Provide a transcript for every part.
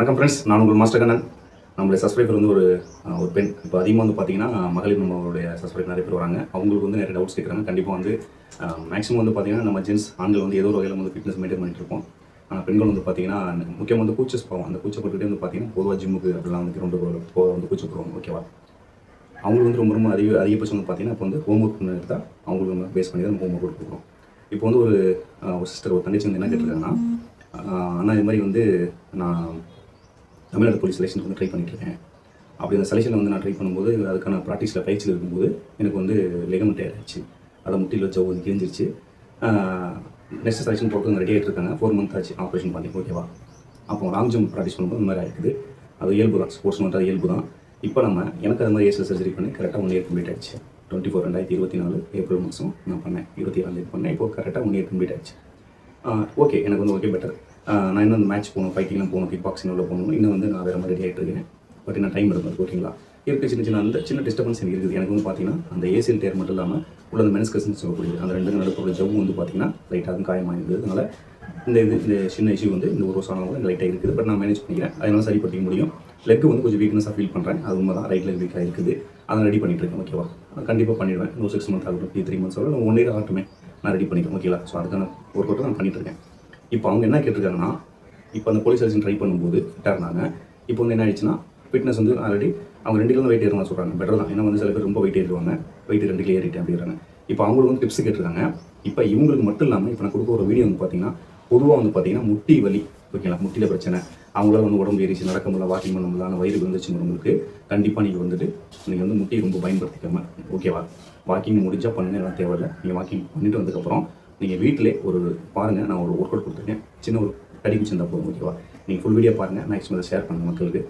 வணக்கம் ஃப்ரெண்ட்ஸ் நான் உங்கள் மாஸ்டர் கண்ணன். நம்மளுடைய சப்ஸ்கிரைபர் வந்து ஒரு ஒரு பெண். இப்போ அதிகமாக வந்து பார்த்தீங்கன்னா மகளிர் நம்மளுடைய சப்ஸ்கிரைபர் நிறைய பேர் வராங்க. அவங்களுக்கு வந்து நிறைய டவுட்ஸ் கேட்குறாங்க கண்டிப்பாக வந்து மேக்ஸிமம் வந்து பார்த்தீங்கன்னா நம்ம ஜென்ஸ் ஆண்கள் வந்து ஏதோ ஒரு வகையில் வந்து ஃபிட்னஸ் மெயின்டைன் பண்ணிட்டு இருப்போம். ஆனால் பெண்கள் வந்து பார்த்தீங்கன்னா முக்கியமாக வந்து கூச்சஸ் போவோம். அந்த கூச்சப்பட்டுக்கிட்டே வந்து பார்த்தீங்கன்னா பொதுவாக ஜிம்முக்கு அப்படிலாம் வந்து ரொம்ப போக வந்து கூச்சப்படுவாங்க ஓகேவா அவங்களுக்கு வந்து ரொம்ப ரொம்ப அதிக அதிகபட்சம் வந்து பார்த்தீங்கன்னா இப்போ வந்து ஹோம் ஒர்க் எடுத்தால் அவங்களுக்கு நம்ம பேஸ் பண்ணி தான் நம்ம ஹோம் ஒர்க் கொடுக்குறோம் இப்போ வந்து ஒரு ஒரு சிஸ்டர் ஒரு தங்கச்சி வந்து என்ன கேட்டிருக்காங்கன்னா ஆனால் இது மாதிரி வந்து நான் தமிழ்நாடு போலீஸ் செலெக்ஷனுக்கு வந்து ட்ரை பண்ணிட்டு இருக்கேன் அப்படி அந்த செலெக்ஷனில் வந்து நான் ட்ரை பண்ணும்போது அதுக்கான ப்ராக்டிஸில் பயிற்சியில் இருக்கும்போது எனக்கு வந்து லெகமெண்ட் ஆயிடுச்சு அதை முட்டியில் வச்ச ஒரு கிழிஞ்சிருச்சு நெக்ஸ்ட் செலெக்ஷன் போட்டு ரெடி ஆகிட்டு இருக்காங்க. ஃபோர் மந்த் ஆச்சு ஆப்ரேஷன் பண்ணி ஓகேவா அப்போ லாங் ஜம்ப் ப்ராக்டிஸ் பண்ணும்போது இந்த மாதிரி ஆயிருக்குது அது இயல்பு தான் ஸ்போர்ட்ஸ் மட்டும் இயல்பு தான். இப்போ நம்ம எனக்கு அது மாதிரி ஏசில் சர்ஜரி பண்ணி கரெக்டாக ஒன் இயர் கம்ப்ளீட் ஆயிடுச்சு. டுவெண்ட்டி ஃபோர் ரெண்டாயிரத்தி இருபத்தி நாலு ஏப்ரல் மாதம் நான் பண்ணேன். இருபத்தி ஏழாம் தேதி பண்ணேன். இப்போ கரெக்டாக ஒன் இயர் கம்ப்ளீட் ஆயிடுச்சு. ஓகே எனக்கு வந்து ஓகே பெட்டர் நான் இன்னும் மேட்ச் போகணும் ஃபைட்டிங்லாம் போகணும் கிக் பாக்ஸிங் உள்ள போகணும் இன்னும் வந்து நான் வேறு மாதிரி ரெடி ஆகிட்டு இருக்கேன். பட் இன்னும் டைம் இருக்கும் ஓகேங்களா இருக்க சின்ன சின்ன அந்த சின்ன டிஸ்டர்பன்ஸ் எனக்கு இருக்குது. எனக்கு வந்து பார்த்தீங்கன்னா அந்த ஏசியல் டேர் மட்டும் இல்லாமல் உள்ள அந்த மெனஸ்கஸ்ன்னு சொல்லக்கூடிய அந்த ரெண்டு நடுப்புற ஜவ்வு வந்து பார்த்தீங்கன்னா லைட்டாக அதுவும் காயமாக அதனால் இந்த இது இந்த சின்ன இஷ்யூ வந்து இந்த ஒரு வருஷம் ஆனாலும் லைட்டாக இருக்குது. பட் நான் மேனேஜ் பண்ணிக்கிறேன். அதனால் சரிப்படுத்திக்க முடியும். லெக் வந்து கொஞ்சம் வீக்னஸாக ஃபீல் பண்ணுறேன் அது உண்மை தான் ரைட் லெக் வீக்காக இருக்குது. அதை ரெடி பண்ணிட்டு இருக்கேன் ஓகேவா கண்டிப்பாக பண்ணிடுவேன். ஒரு சிக்ஸ் மந்த் ஆகட்டும் த்ரீ த்ரீ மந்த்ஸ் ஆகட்டும். ஒன் இயர் ஆகட்டுமே. நான் ரெடி பண்ணிக்கிறேன் ஓகேங்களா ஸோ அதுக்கான ஒர்க் அவுட்டை நான் பண்ணிட்டு இருக்கேன். இப்போ அவங்க என்ன கேட்டிருக்காங்கன்னா இப்போ அந்த போலீஸ் ஸ்டேஷன் ட்ரை பண்ணும்போது ஃபிட்டாக இருந்தாங்க இப்போ வந்து என்ன ஆயிடுச்சுன்னா ஃபிட்னஸ் வந்து ஆல்ரெடி அவங்க ரெண்டு கிலோ வெயிட் ஏறலாம் சொல்கிறாங்க பெட்டர் தான். ஏன்னா வந்து சில பேர் ரொம்ப வெயிட் ஏறிடுவாங்க. வெயிட் ரெண்டு கிலோ ஏறிட்டேன் அப்படிங்கிறாங்க. இப்போ அவங்களுக்கு வந்து டிப்ஸ் கேட்டிருக்காங்க. இப்போ இவங்களுக்கு மட்டும் இல்லாமல் இப்போ நான் கொடுக்க ஒரு வீடியோ வந்து பார்த்தீங்கன்னா பொதுவாக வந்து பார்த்தீங்கன்னா முட்டி வலி ஓகேங்களா? முட்டியில் பிரச்சனை. அவங்களால வந்து உடம்பு ஏறிச்சு நடக்க முடியல வாக்கிங் பண்ண முடியல வயிறு விழுந்துச்சுங்கிறவங்களுக்கு உங்களுக்கு கண்டிப்பாக நீங்கள் வந்துட்டு நீங்கள் வந்து முட்டியை ரொம்ப பயன்படுத்திக்காமல் ஓகேவா வாக்கிங் முடிஞ்சால் பண்ணுங்க எல்லாம் தேவையில்லை. நீங்கள் வாக்கிங் பண்ணிட்டு வந்ததுக்கப்புறம் நீங்கள் வீட்டிலே ஒரு பாருங்கள் நான் ஒரு ஒர்க் அவுட் கொடுத்துருக்கேன். சின்ன ஒரு கடிக்கு சின்ன போதும் ஓகேவா நீங்கள் ஃபுல் வீடியோ பாருங்கள் மேக்ஸிமம் அதை ஷேர் பண்ணுங்கள் மக்களுக்கு.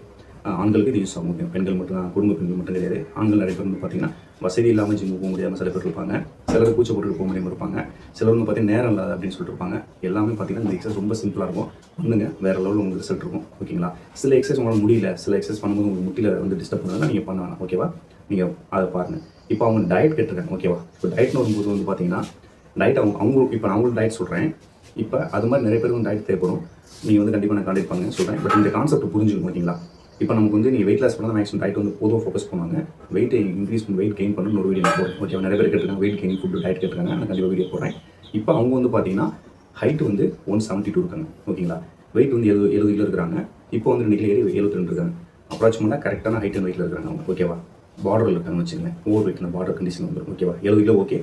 ஆண்களுக்கு இது யூஸ் ஆகும் முக்கியம் பெண்கள் மட்டும் தான் குடும்ப பெண்கள் மட்டும் கிடையாது. ஆண்கள் நிறைய பேர் வந்து பார்த்தீங்கன்னா வசதி இல்லாமல் ஜிம் போக முடியாமல் சில பேர் இருப்பாங்க. சிலர் கூச்சப்பட்டு போக முடியாமல் இருப்பாங்க. சிலர் வந்து பார்த்தீங்கன்னா நேரம் இல்லாத அப்படின்னு சொல்லிட்டு இருப்பாங்க. எல்லாமே பார்த்தீங்கன்னா இந்த எக்ஸசைஸ் ரொம்ப சிம்பிளாக இருக்கும். பண்ணுங்க வேற லெவலில் உங்களுக்கு ரிசல்ட் இருக்கும் ஓகேங்களா சில எக்ஸசைஸ் உங்களால் முடியல சில எக்ஸசைஸ் பண்ணும்போது உங்களுக்கு முட்டியில் வந்து டிஸ்டர்ப் பண்ணாலும் நீங்கள் பண்ண வேணாம் ஓகேவா நீங்கள் அதை பாருங்கள் இப்போ அவங்க டயட் கேட்டிருக்காங்க ஓகேவா இப்போ டயட்னு வரும்போது வந்து பார்த்தீங்கன்னா டயட் அவங்க அவங்களுக்கு இப்போ நான் அவங்களுக்கு டயட் சொல்கிறேன் இப்போ அது மாதிரி நிறைய பேருக்கு வந்து டயட் தேவைப்படும். நீங்கள் வந்து கண்டிப்பாக நான் கான்டெக்ட் பண்ணுங்க சொல்கிறேன் பட் இந்த கான்செப்ட் புரிஞ்சுக்கணும் ஓகேங்களா இப்போ நமக்கு வந்து நீங்கள் வெயிட் லாஸ் பண்ணால் மேக்ஸிமம் டயட் வந்து பொதுவாக ஃபோக்கஸ் பண்ணுவாங்க. வெயிட் இன்க்ரீஸ் பண்ணி வெயிட் கெயின் பண்ணணும் ஒரு வீடியோ போடுறேன். ஓகே நிறைய பேர் கேட்டுருக்காங்க வெயிட் கெயின் ஃபுட் டயட் கேட்டுருக்காங்க. நான் கண்டிப்பாக வீடியோ போடுறேன். இப்போ அவங்க வந்து பார்த்தீங்கன்னா ஹைட் வந்து ஒன் செவன்ட்டி டூ இருக்காங்க ஓகேங்களா வெயிட் வந்து எழுபது எழுபது கிலோ இருக்கிறாங்க இப்போ வந்து ரெண்டு கிலோ ஏறி எழுபத்தி ரெண்டு இருக்காங்க. அப்ராக்சிமேட்டாக கரெக்டான ஹைட் அண்ட் வெயிட்டில் இருக்காங்க அவங்க ஓகேவா பார்டரில் இருக்காங்கன்னு வச்சுக்கோங்களேன். ஓவர் வெயிட் பார்டர் கண்டிஷன் வந்துடும் ஓகேவா எழுபது கிலோ ஓகே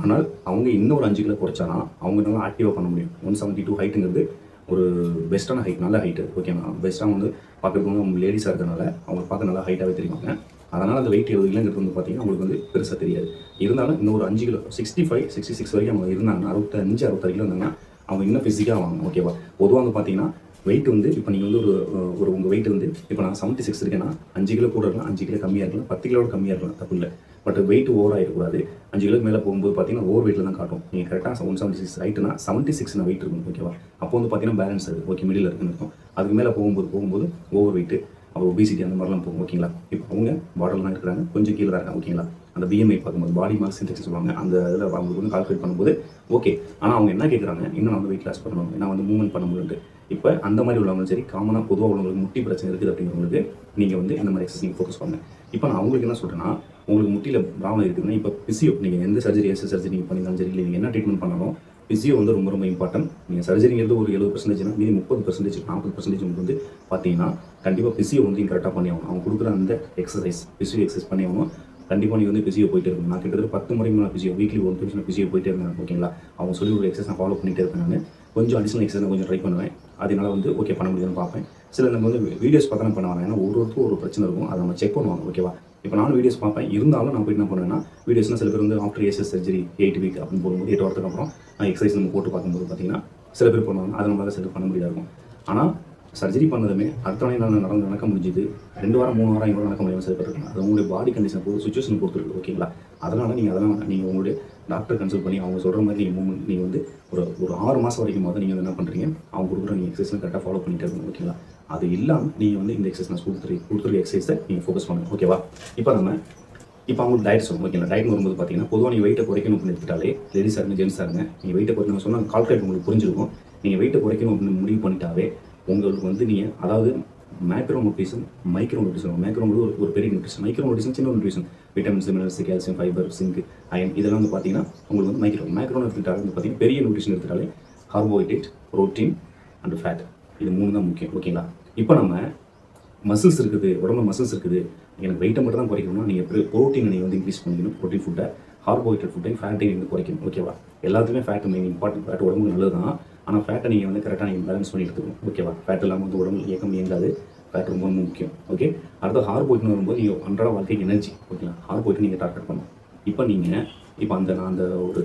ஆனால் அவங்க இன்னும் ஒரு அஞ்சு கிலோ குறைச்சானா அவங்க நல்லா ஆக்டிவாக பண்ண முடியும். ஒன் செவன்ட்டி டூ ஹைட்டுங்கிறது ஒரு பெஸ்ட்டான ஹைட் நல்ல ஹைட்டு ஓகேண்ணா பெஸ்ட்டாக வந்து பார்க்குறவங்க லேடிஸாக இருக்கிறனால அவங்க பார்க்க நல்லா ஹைட்டாகவே தெரியுவாங்க அதனால் அந்த வெயிட் எழுபது கிலோங்கிறது வந்து பார்த்தீங்கன்னா அவங்களுக்கு வந்து பெருசாக தெரியாது. இருந்தாலும் இன்னும் ஒரு அஞ்சு kilo sixty five sixty six வரைக்கும் அவங்க இருந்தாங்கன்னா அறுபத்தஞ்சு அறுபத்தாறு கிலோ இருந்தாங்கன்னா அவங்க இன்னும் ஃபிசிக்காக வாங்க ஓகேவா பொதுவாக வந்து பார்த்தீங்கன்னா வெயிட் வந்து இப்போ நீங்கள் வந்து ஒரு ஒரு உங்கள் வெயிட் வந்து இப்போ நான் செவன்ட்டி சிக்ஸ் இருக்கேன்னா அஞ்சு கிலோ கூட இருக்கலாம் அஞ்சு கிலோ கம்மியாக இருக்கலாம் பத்து கிலோட கம்மியாக இருக்கலாம் தப்பு இல்லை. பட் வெயிட் ஓவர் ஆகிடக்கூடாது அஞ்சு கிலோக்கு மேலே போகும்போது பார்த்தீங்கன்னா ஓவர் வெயிட்டில் தான் காட்டும். நீங்கள் கரெக்டாக ஒன் செவன்ட்டி சிக்ஸ் ஹைட்னா செவன்ட்டி சிக்ஸ் வெயிட் இருக்கும் ஓகேவா அப்போ வந்து பார்த்தீங்கன்னா பேலன்ஸ் இருக்குது ஓகே மிடில் இருக்குன்னு இருக்கும் அதுக்கு மேலே போகும்போது போகும்போது ஓவர் வெயிட்டு அப்போ ஒபிசிட்டி அந்த மாதிரிலாம் போகும் ஓகேங்களா இப்போ அவங்க பாட்டில் தான் இருக்கிறாங்க கொஞ்சம் கீழே தான் இருக்காங்க ஓகேங்களா அந்த பிஎம்ஐ பார்க்கும்போது பாடி மாஸ் இன்டெக்ஸ் சொல்லுவாங்க. அந்த இதில் அவங்களுக்கு வந்து கால்குலேட் பண்ணும்போது ஓகே ஆனால் அவங்க என்ன கேட்குறாங்க இன்னும் நான் வந்து வெயிட் லாஸ் பண்ணணும். நான் வந்து மூவ்மெண்ட் பண்ண முடியுது இப்போ அந்த மாதிரி உள்ளவங்களும் சரி காமனாக பொதுவாக உள்ளவங்களுக்கு முட்டி பிரச்சனை இருக்குது அப்படிங்கிறவங்களுக்கு நீங்கள் வந்து இந்த மாதிரி எக்ஸசைஸ் ஃபோக்கஸ் பண்ணுங்க. இப்போ நான் அவங்களுக்கு என்ன சொல்கிறேன்னா உங்களுக்கு முட்டியில் ப்ராப்ளம் இருக்குதுன்னா இப்போ பிசியோ நீங்கள் எந்த சர்ஜரி எஸ் சர்ஜரி நீங்கள் பண்ணியிருந்தாலும் சரி இல்லை நீங்கள் என்ன ட்ரீட்மெண்ட் பண்ணாலும் பிசியோ வந்து ரொம்ப ரொம்ப இம்பார்ட்டன்ட் நீங்கள் சர்ஜரிங்கிறது ஒரு எழுபது பர்சன்டேஜ்னா மீதி முப்பது பர்சன்டேஜ் நாற்பது பர்சன்டேஜ் உங்களுக்கு வந்து பார்த்தீங்கன்னா கண்டிப்பாக பிசியோ வந்து கரெக்டாக பண்ணி ஆகணும். அவங்க கொடுக்குற அந்த எக்ஸசைஸ் பிசியோ எக்ஸசைஸ் பண்ணி ஆகணும். கண்டிப்பாக நீங்கள் வந்து பிசியோ போயிட்டே இருக்கணும். நான் கிட்டத்தட்ட பத்து முறைக்கு நான் பிசியோ வீக்லி ஒரு நான் பிசியோ போயிட்டே இருந்தேன் ஓகேங்களா அவங்க சொல்லி ஒரு எக்ஸசைஸ் நான் ஃபாலோ பண்ணிட்டே இருக்கேன் நான். கொஞ்சம் அடிஷனல் எக்ஸசைஸ் கொஞ்சம் ட்ரை பண்ணுவேன். அதனால வந்து ஓகே பண்ண முடியுதுன்னு பார்ப்பேன். சில நம்ம வந்து வீடியோஸ் பார்த்தா நான் பண்ணுவாங்க ஏன்னா ஒருத்தருக்கும் ஒரு பிரச்சனை இருக்கும். அதை நம்ம செக் பண்ணுவாங்க ஓகேவா இப்போ நானும் வீடியோஸ் பார்ப்பேன். இருந்தாலும் நான் போய் என்ன பண்ணுவேன்னா வீடியோஸ்னால் சில பேர் வந்து after ASS surgery eight week அப்படின்னு போடும்போது எட்டு வாரத்துக்கு அப்புறம் எக்ஸசைஸ் நம்ம போட்டு பார்க்கும்போது பார்த்தீங்கன்னா சில பேர் பண்ணுவாங்க. அதை நம்மளால சில பேர் பண்ண முடியாது இருக்கும். ஆனால் சர்ஜரி பண்ணதுமே அடுத்த நாள் நான் நடந்து நடக்க முடிஞ்சுது. ரெண்டு வாரம் மூணு வாரம் ஐந்து நடக்க முடியாமல் சில பேர் இருக்கலாம் அது உங்களுடைய பாடி கண்டிஷன் போது சுச்சுவேஷன் கொடுத்துருக்கு ஓகேங்களா அதனால் நீங்கள் அதெல்லாம் நீங்கள் உங்களுடைய டாக்டர் கன்சல்ட் பண்ணி அவங்க சொல்கிற மாதிரி நீங்கள் மூவ்மெண்ட் நீங்கள் வந்து ஒரு ஒரு ஆறு மாதம் வரைக்கும் போது நீங்கள் என்ன பண்ணுறீங்க அவங்க கொடுக்குற நீங்கள் எக்ஸசைஸ்லாம் கரெக்டாக ஃபாலோ பண்ணிட்டு இருக்கணும் ஓகேங்களா அது இல்லாமல் நீங்கள் வந்து இந்த எக்ஸசைஸ் நான் கொடுத்துரு கொடுத்துருக்க எக்ஸசைஸை நீங்கள் ஃபோக்கஸ் பண்ணுங்கள் ஓகேவா இப்போ நம்ம இப்போ அவங்களுக்கு டயட் சொல்லணும் ஓகேங்களா டயட் வரும்போது பார்த்தீங்கன்னா பொதுவாக நீங்கள் வெயிட்டை குறைக்கணும் அப்படின்னு எடுத்துட்டாலே லேடிஸ் இருங்க. ஜென்ஸ் இருங்க நீங்கள் வெயிட்டை குறைக்கணும் சொன்னால் கால்குலேட் உங்களுக்கு புரிஞ்சிருக்கும். நீங்கள் வெயிட்டை குறைக்கணும் அப்படின்னு முடிவு பண்ணிட்டாவே உங்களுக்கு வந்து நீங்கள் அதாவது மேக்ரோ நியூட்ரிஷன் மைக்ரோ நியூட்ரிஷன் மேக்ரோங்கிறது ஒரு ஒரு பெரிய நியூட்ரிஷன் மைக்ரோ நியூட்ரிஷன் சின்ன nutrition vitamins minerals calcium fibre zinc iron இதெல்லாம் வந்து பார்த்தீங்கன்னா உங்களுக்கு வந்து மைக்ரோ மேக்ரோ எடுத்துக்கிட்டாலே வந்து பார்த்தீங்கன்னா பெரிய நியூட்ரிஷன் எடுத்துட்டாலே கார்போஹைட்ரேட் ப்ரோட்டீன் அண்ட் ஃபேட் இது மூணு தான் முக்கியம் ஓகேங்களா இப்போ நம்ம மசில்ஸ் இருக்குது உடம்புல மசில்ஸ் இருக்குது. எனக்கு வெயிட்டை மட்டும் தான் குறைக்கணும்னா நீங்கள் ப்ரோட்டீன் நீங்கள் வந்து இன்க்ரீஸ் பண்ணிக்கணும். ப்ரோட்டீன் ஃபுட்டை கார்போஹைட்ரேட் ஃபுட்டையும் ஃபேட்டையும் வந்து குறைக்கணும் ஓகேவா எல்லாத்துக்குமே ஃபேட் மெயின் இம்பார்ட்டன்ட் ஃபேட் உடம்புக்கு நல்லது தான் ஆனால் ஃபேட்டை நீங்கள் வந்து கரெக்டாக நீங்கள் பேலன்ஸ் பண்ணி எடுத்துக்கணும் ஓகேவா ஃபேட் இல்லாமல் வந்து உடம்பு இயக்கம் இயங்காது. ஃபேட் ரொம்ப ரொம்ப முக்கியம் ஓகே அடுத்து கார்போஹைட்னு வரும்போது நீங்கள் அன்றாட வாழ்க்கைக்கு எனர்ஜி ஓகேங்களா கார்போஹைட்ரேட் நீங்கள் டார்கெட் பண்ணணும். இப்போ நீங்கள் இப்போ அந்த நான் அந்த ஒரு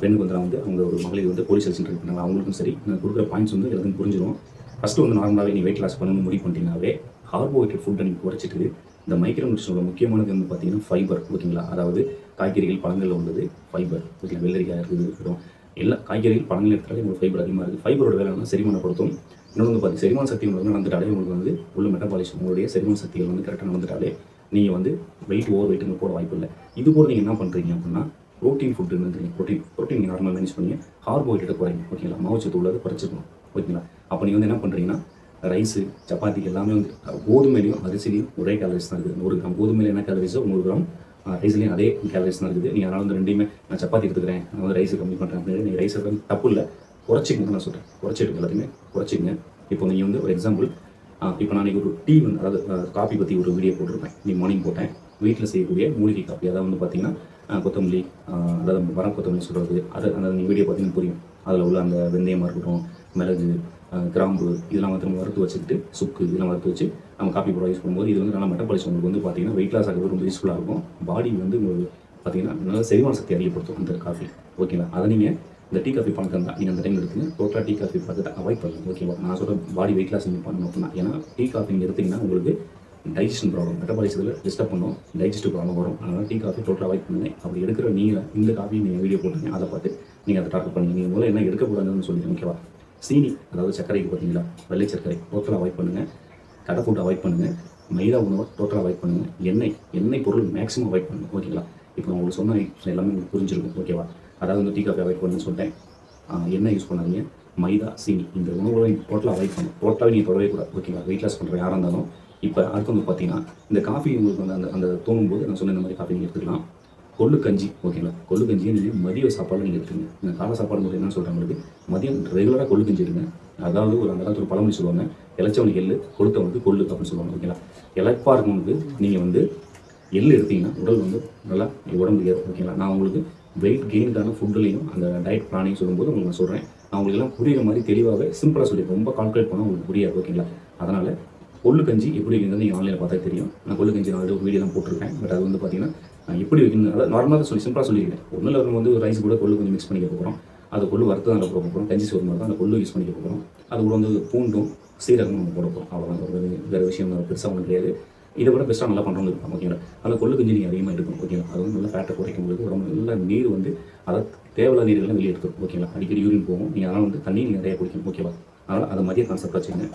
பெண்ணுக்கு வந்து வந்து அவங்க ஒரு மகளிர் வந்து போலீஸ் ஸ்டேஷன் பண்ணாங்க அவங்களுக்கும் சரி நான் கொடுக்குற பாயிண்ட்ஸ் வந்து எல்லாத்துக்கும் புரிஞ்சிடும் ஃபஸ்ட்டு வந்து நார்மலாகவே நீ வெயிட் லாஸ் பண்ணணும்னு முடிவு பண்ணிட்டீங்கனாவே கார்போஹைட்ரேட் ஃபுட்டை நீங்கள் குறைச்சிட்டு இந்த மைக்ரோ முக்கியமானது வந்து பார்த்தீங்கன்னா ஃபைபர் ஓகேங்களா அதாவது காய்கறிகள் பழங்களில் உள்ளது ஃபைபர் ஓகேங்களா வெள்ளரிக்காய் இருக்குது இருக்கட்டும். எல்லா காய்கறிகள் பழங்கள் எடுத்தாலே உங்களுக்கு ஃபைபர் அதிகமாக இருக்குது ஃபைபரோட வேலை வந்து செரிமானப்படுத்தும் இன்னொன்று வந்து பார்த்து செரிமான சக்தி உங்களுக்கு நடந்துட்டாலே உங்களுக்கு வந்து உள்ள மெட்டபாலிசம் உங்களுடைய செரிமான சக்திகள் வந்து கரெக்டாக நடந்துட்டாலே நீங்கள் வந்து வெயிட் ஓவர் வெயிட் போட வாய்ப்பு இல்லை. இது போல் நீங்கள் என்ன பண்ணுறீங்க அப்படின்னா ப்ரோட்டீன் ஃபுட்டு வந்து ப்ரோட்டீன் ப்ரோட்டீன் நீங்கள் நார்மல் மேனேஜ் பண்ணி கார்போஹைட்ரேட்டை குறைங்க ஓகேங்களா மாவுச்சத்து உள்ளதை குறைச்சிக்கணும் ஓகேங்களா அப்போ நீங்கள் வந்து என்ன பண்ணுறீங்கன்னா ரைஸு சப்பாத்தி எல்லாமே வந்து கோதுமையிலையும் அரிசிலையும் ஒரே கேலரிஸ் தான் இருக்குது. நூறு கிராம் கோதுமையில் என்ன கேலரிஸோ நூறு கிராம் ரைஸ்லேயும் அதே கேலரிஸ் தான் இருக்குது. நீங்கள் அதனால் வந்து ரெண்டையுமே நான் சப்பாத்தி எடுத்துக்கிறேன் நான் வந்து ரைஸ் கம்மி பண்ணுறேன் அப்படின்னு நீங்கள் ரைஸ் எடுக்கிறது தப்பு இல்லை. குறைச்சிக்கங்க நான் சொல்கிறேன் குறைச்சிடுங்க எல்லாத்தையுமே குறைச்சிங்க இப்போ நீங்கள் வந்து ஒரு எக்ஸாம்பிள் இப்போ நான் ஒரு டீ வந்து அதாவது காஃபி பற்றி ஒரு வீடியோ போட்டிருப்பேன். நீ மார்னிங் போட்டேன். வீட்டில் செய்யக்கூடிய மூலிகை காஃபி அதாவது வந்து பார்த்தீங்கன்னா கொத்தமல்லி அதாவது மரம் கொத்தமல்லி சொல்கிறது அது அந்த வீடியோ பார்த்தீங்கன்னா புரியும். அதில் உள்ள அந்த வெந்தயமாக இருக்கட்டும் மிளகு கிராம்பு இதெல்லாம் வந்து நம்ம வறுத்து வச்சுக்கிட்டு சுக்கு இதெல்லாம் வறுத்து வச்சு நம்ம காஃபி போட யூஸ் பண்ணும்போது இது வந்து நல்லா மெட்டபாலிசம் உங்களுக்கு வந்து பார்த்தீங்கன்னா வெயிட் லாஸ் ஆகிறது ரொம்ப யூஸ்ஃபுல்லாக இருக்கும். பாடி வந்து உங்களுக்கு பார்த்தீங்கன்னா நல்ல செரிமான சக்தி அதிகப்படுத்தும் இந்த காஃபி ஓகேங்களா அதை நீங்கள் இந்த டீ காஃபி பழக்கம் தான். நீங்கள் அந்த டைம் எடுத்துங்க டோட்டலாக டீ காஃபி பார்த்துட்டு அவாய்ட் பண்ணுங்க ஓகேவா நான் சொல்கிற பாடி வெயிட் லாஸ் நீங்கள் பண்ணணும் அப்படின்னா ஏன்னா டீ காஃபி நீங்கள் எடுத்தீங்கன்னா உங்களுக்கு டைஜஷன் ப்ராப்ளம் மெட்டபாலிசத்தில் டிஸ்டர்ப் பண்ணும் டைஜஸ்டிவ் ப்ராப்ளம் வரும். அதனால் டீ காஃபி டோட்டலாக அவாய்ட் பண்ணுங்க. அப்படி எடுக்கிற நீங்கள் இந்த காஃபி நீங்கள் வீடியோ போட்டுங்க அதை பார்த்து நீங்கள் அதை டார்கெட் பண்ணி நீங்கள் முதல்ல என்ன எடுக்கக்கூடாதுன்னு சொல்லிடுங்க ஓகேவா சீனி அதாவது சர்க்கரைக்கு பார்த்தீங்களா? வெள்ளை சர்க்கரை. டோட்டலாக அவாய்ட் பண்ணுங்கள் கடை ஃபுட் அவாய்ட் பண்ணுங்கள் மைதா உணவை டோட்டலாக அவாய்ட் பண்ணுங்கள் எண்ணெய் எண்ணெய் பொருள் மேக்ஸிமம் அவாய்ட் பண்ணுங்கள் ஓகேங்களா இப்போ நான் உங்களுக்கு சொன்ன எல்லாமே உங்களுக்கு புரிஞ்சிருக்கும். ஓகேவா அதாவது வந்து டீ காஃபி அவாய்ட் பண்ணுன்னு சொல்லிட்டேன். எண்ணெய் யூஸ் பண்ணாதீங்க. மைதா சீனி இந்த உணவுகளை டோட்டலாக அவாய்ட் பண்ணும் டோட்டலாக நீங்கள் தொடவே கூடாது. ஓகேங்களா வெயிட் லாஸ் பண்ணுற யாராக இருந்தாலும். இப்போ அடுத்து வந்து பார்த்தீங்கன்னா இந்த காஃபி உங்களுக்கு வந்து அந்த அந்த தோணும்போது நான் சொன்ன இந்த மாதிரி காஃபி நீங்கள் எடுத்துக்கலாம். கொள்ளு கஞ்சி ஓகேங்களா கொள்ளு கஞ்சியை நீங்கள் மதிய சாப்பாடு நீங்கள் எடுத்துங்க இந்த காலை சாப்பாடு மட்டும் என்ன சொல்கிறாங்களுக்கு மதியம் ரெகுலராக கொள்ளு கஞ்சி எடுங்க. அதாவது ஒரு அந்த காலத்தில் ஒரு பழமொழி சொல்லுவாங்க இளைச்சவனுக்கு எள்ளு கொளுத்தவனுக்கு கொள்ளு அப்படின்னு சொல்லுவாங்க ஓகேங்களா இழைப்பாக இருக்கவனுக்கு நீங்கள் வந்து எள்ளு எடுத்தீங்கன்னா உடல் வந்து நல்லா உடம்பு ஏறும் ஓகேங்களா நான் உங்களுக்கு வெயிட் கெயினுக்கான ஃபுட்டுலையும் அந்த டயட் பிளானையும் சொல்லும்போது உங்களுக்கு நான் சொல்கிறேன் நான் உங்களுக்கு எல்லாம் புரியுற மாதிரி தெளிவாகவே சிம்பிளாக சொல்லி ரொம்ப கால்குலேட் பண்ணால் உங்களுக்கு புரியாது ஓகேங்களா அதனால் கொள்ளு கஞ்சி எப்படி வைக்கிறது நீங்கள் ஆன்லைனில் பார்த்தா தெரியும். நான் கொள்ளு கஞ்சி நான் ஒரு வீடியோலாம் போட்டிருக்கேன். பட் அது வந்து பார்த்தீங்கன்னா நான் எப்படி வைக்கணும் அதாவது நார்மலாக சொல்லி சிம்பிளாக சொல்லியிருக்கேன். ஒன்றும் நம்ம வந்து ரைஸ் கூட கொள்ளு கொஞ்சம் மிக்ஸ் பண்ணிக்க போகிறோம் அது கொள்ளு வறுத்து தான் போட போகிறோம் கஞ்சி சோறு மாதிரி தான் அந்த கொள்ளு யூஸ் பண்ணிக்க போகிறோம் அது கூட வந்து பூண்டும் சீரகமும் நம்ம போட போகிறோம் அவ்வளோதான் ஒரு வேறு விஷயம் பெருசாக ஒன்றும் கிடையாது. இதை விட பெஸ்ட்டாக நல்லா பண்ணுறவங்க இருக்கும் ஓகேங்களா அதில் கொள்ளு கஞ்சி நீங்கள் அதிகமாக எடுக்கணும் ஓகேங்களா அது வந்து நல்லா ஃபேட்டை குறைக்கும் போது உடம்பு நல்ல நீர் வந்து அதாவது தேவையில்லாத நீர்கள்லாம் வெளியே எடுத்துரும் ஓகேங்களா அடிக்கடி யூரின் போகும். நீங்கள் அதனால் வந்து தண்ணி நீங்கள் நிறைய குடிக்கணும் ஓகேவா அதனால் அதை மதிய கான்செப்டாக வச்சுக்கோங்க.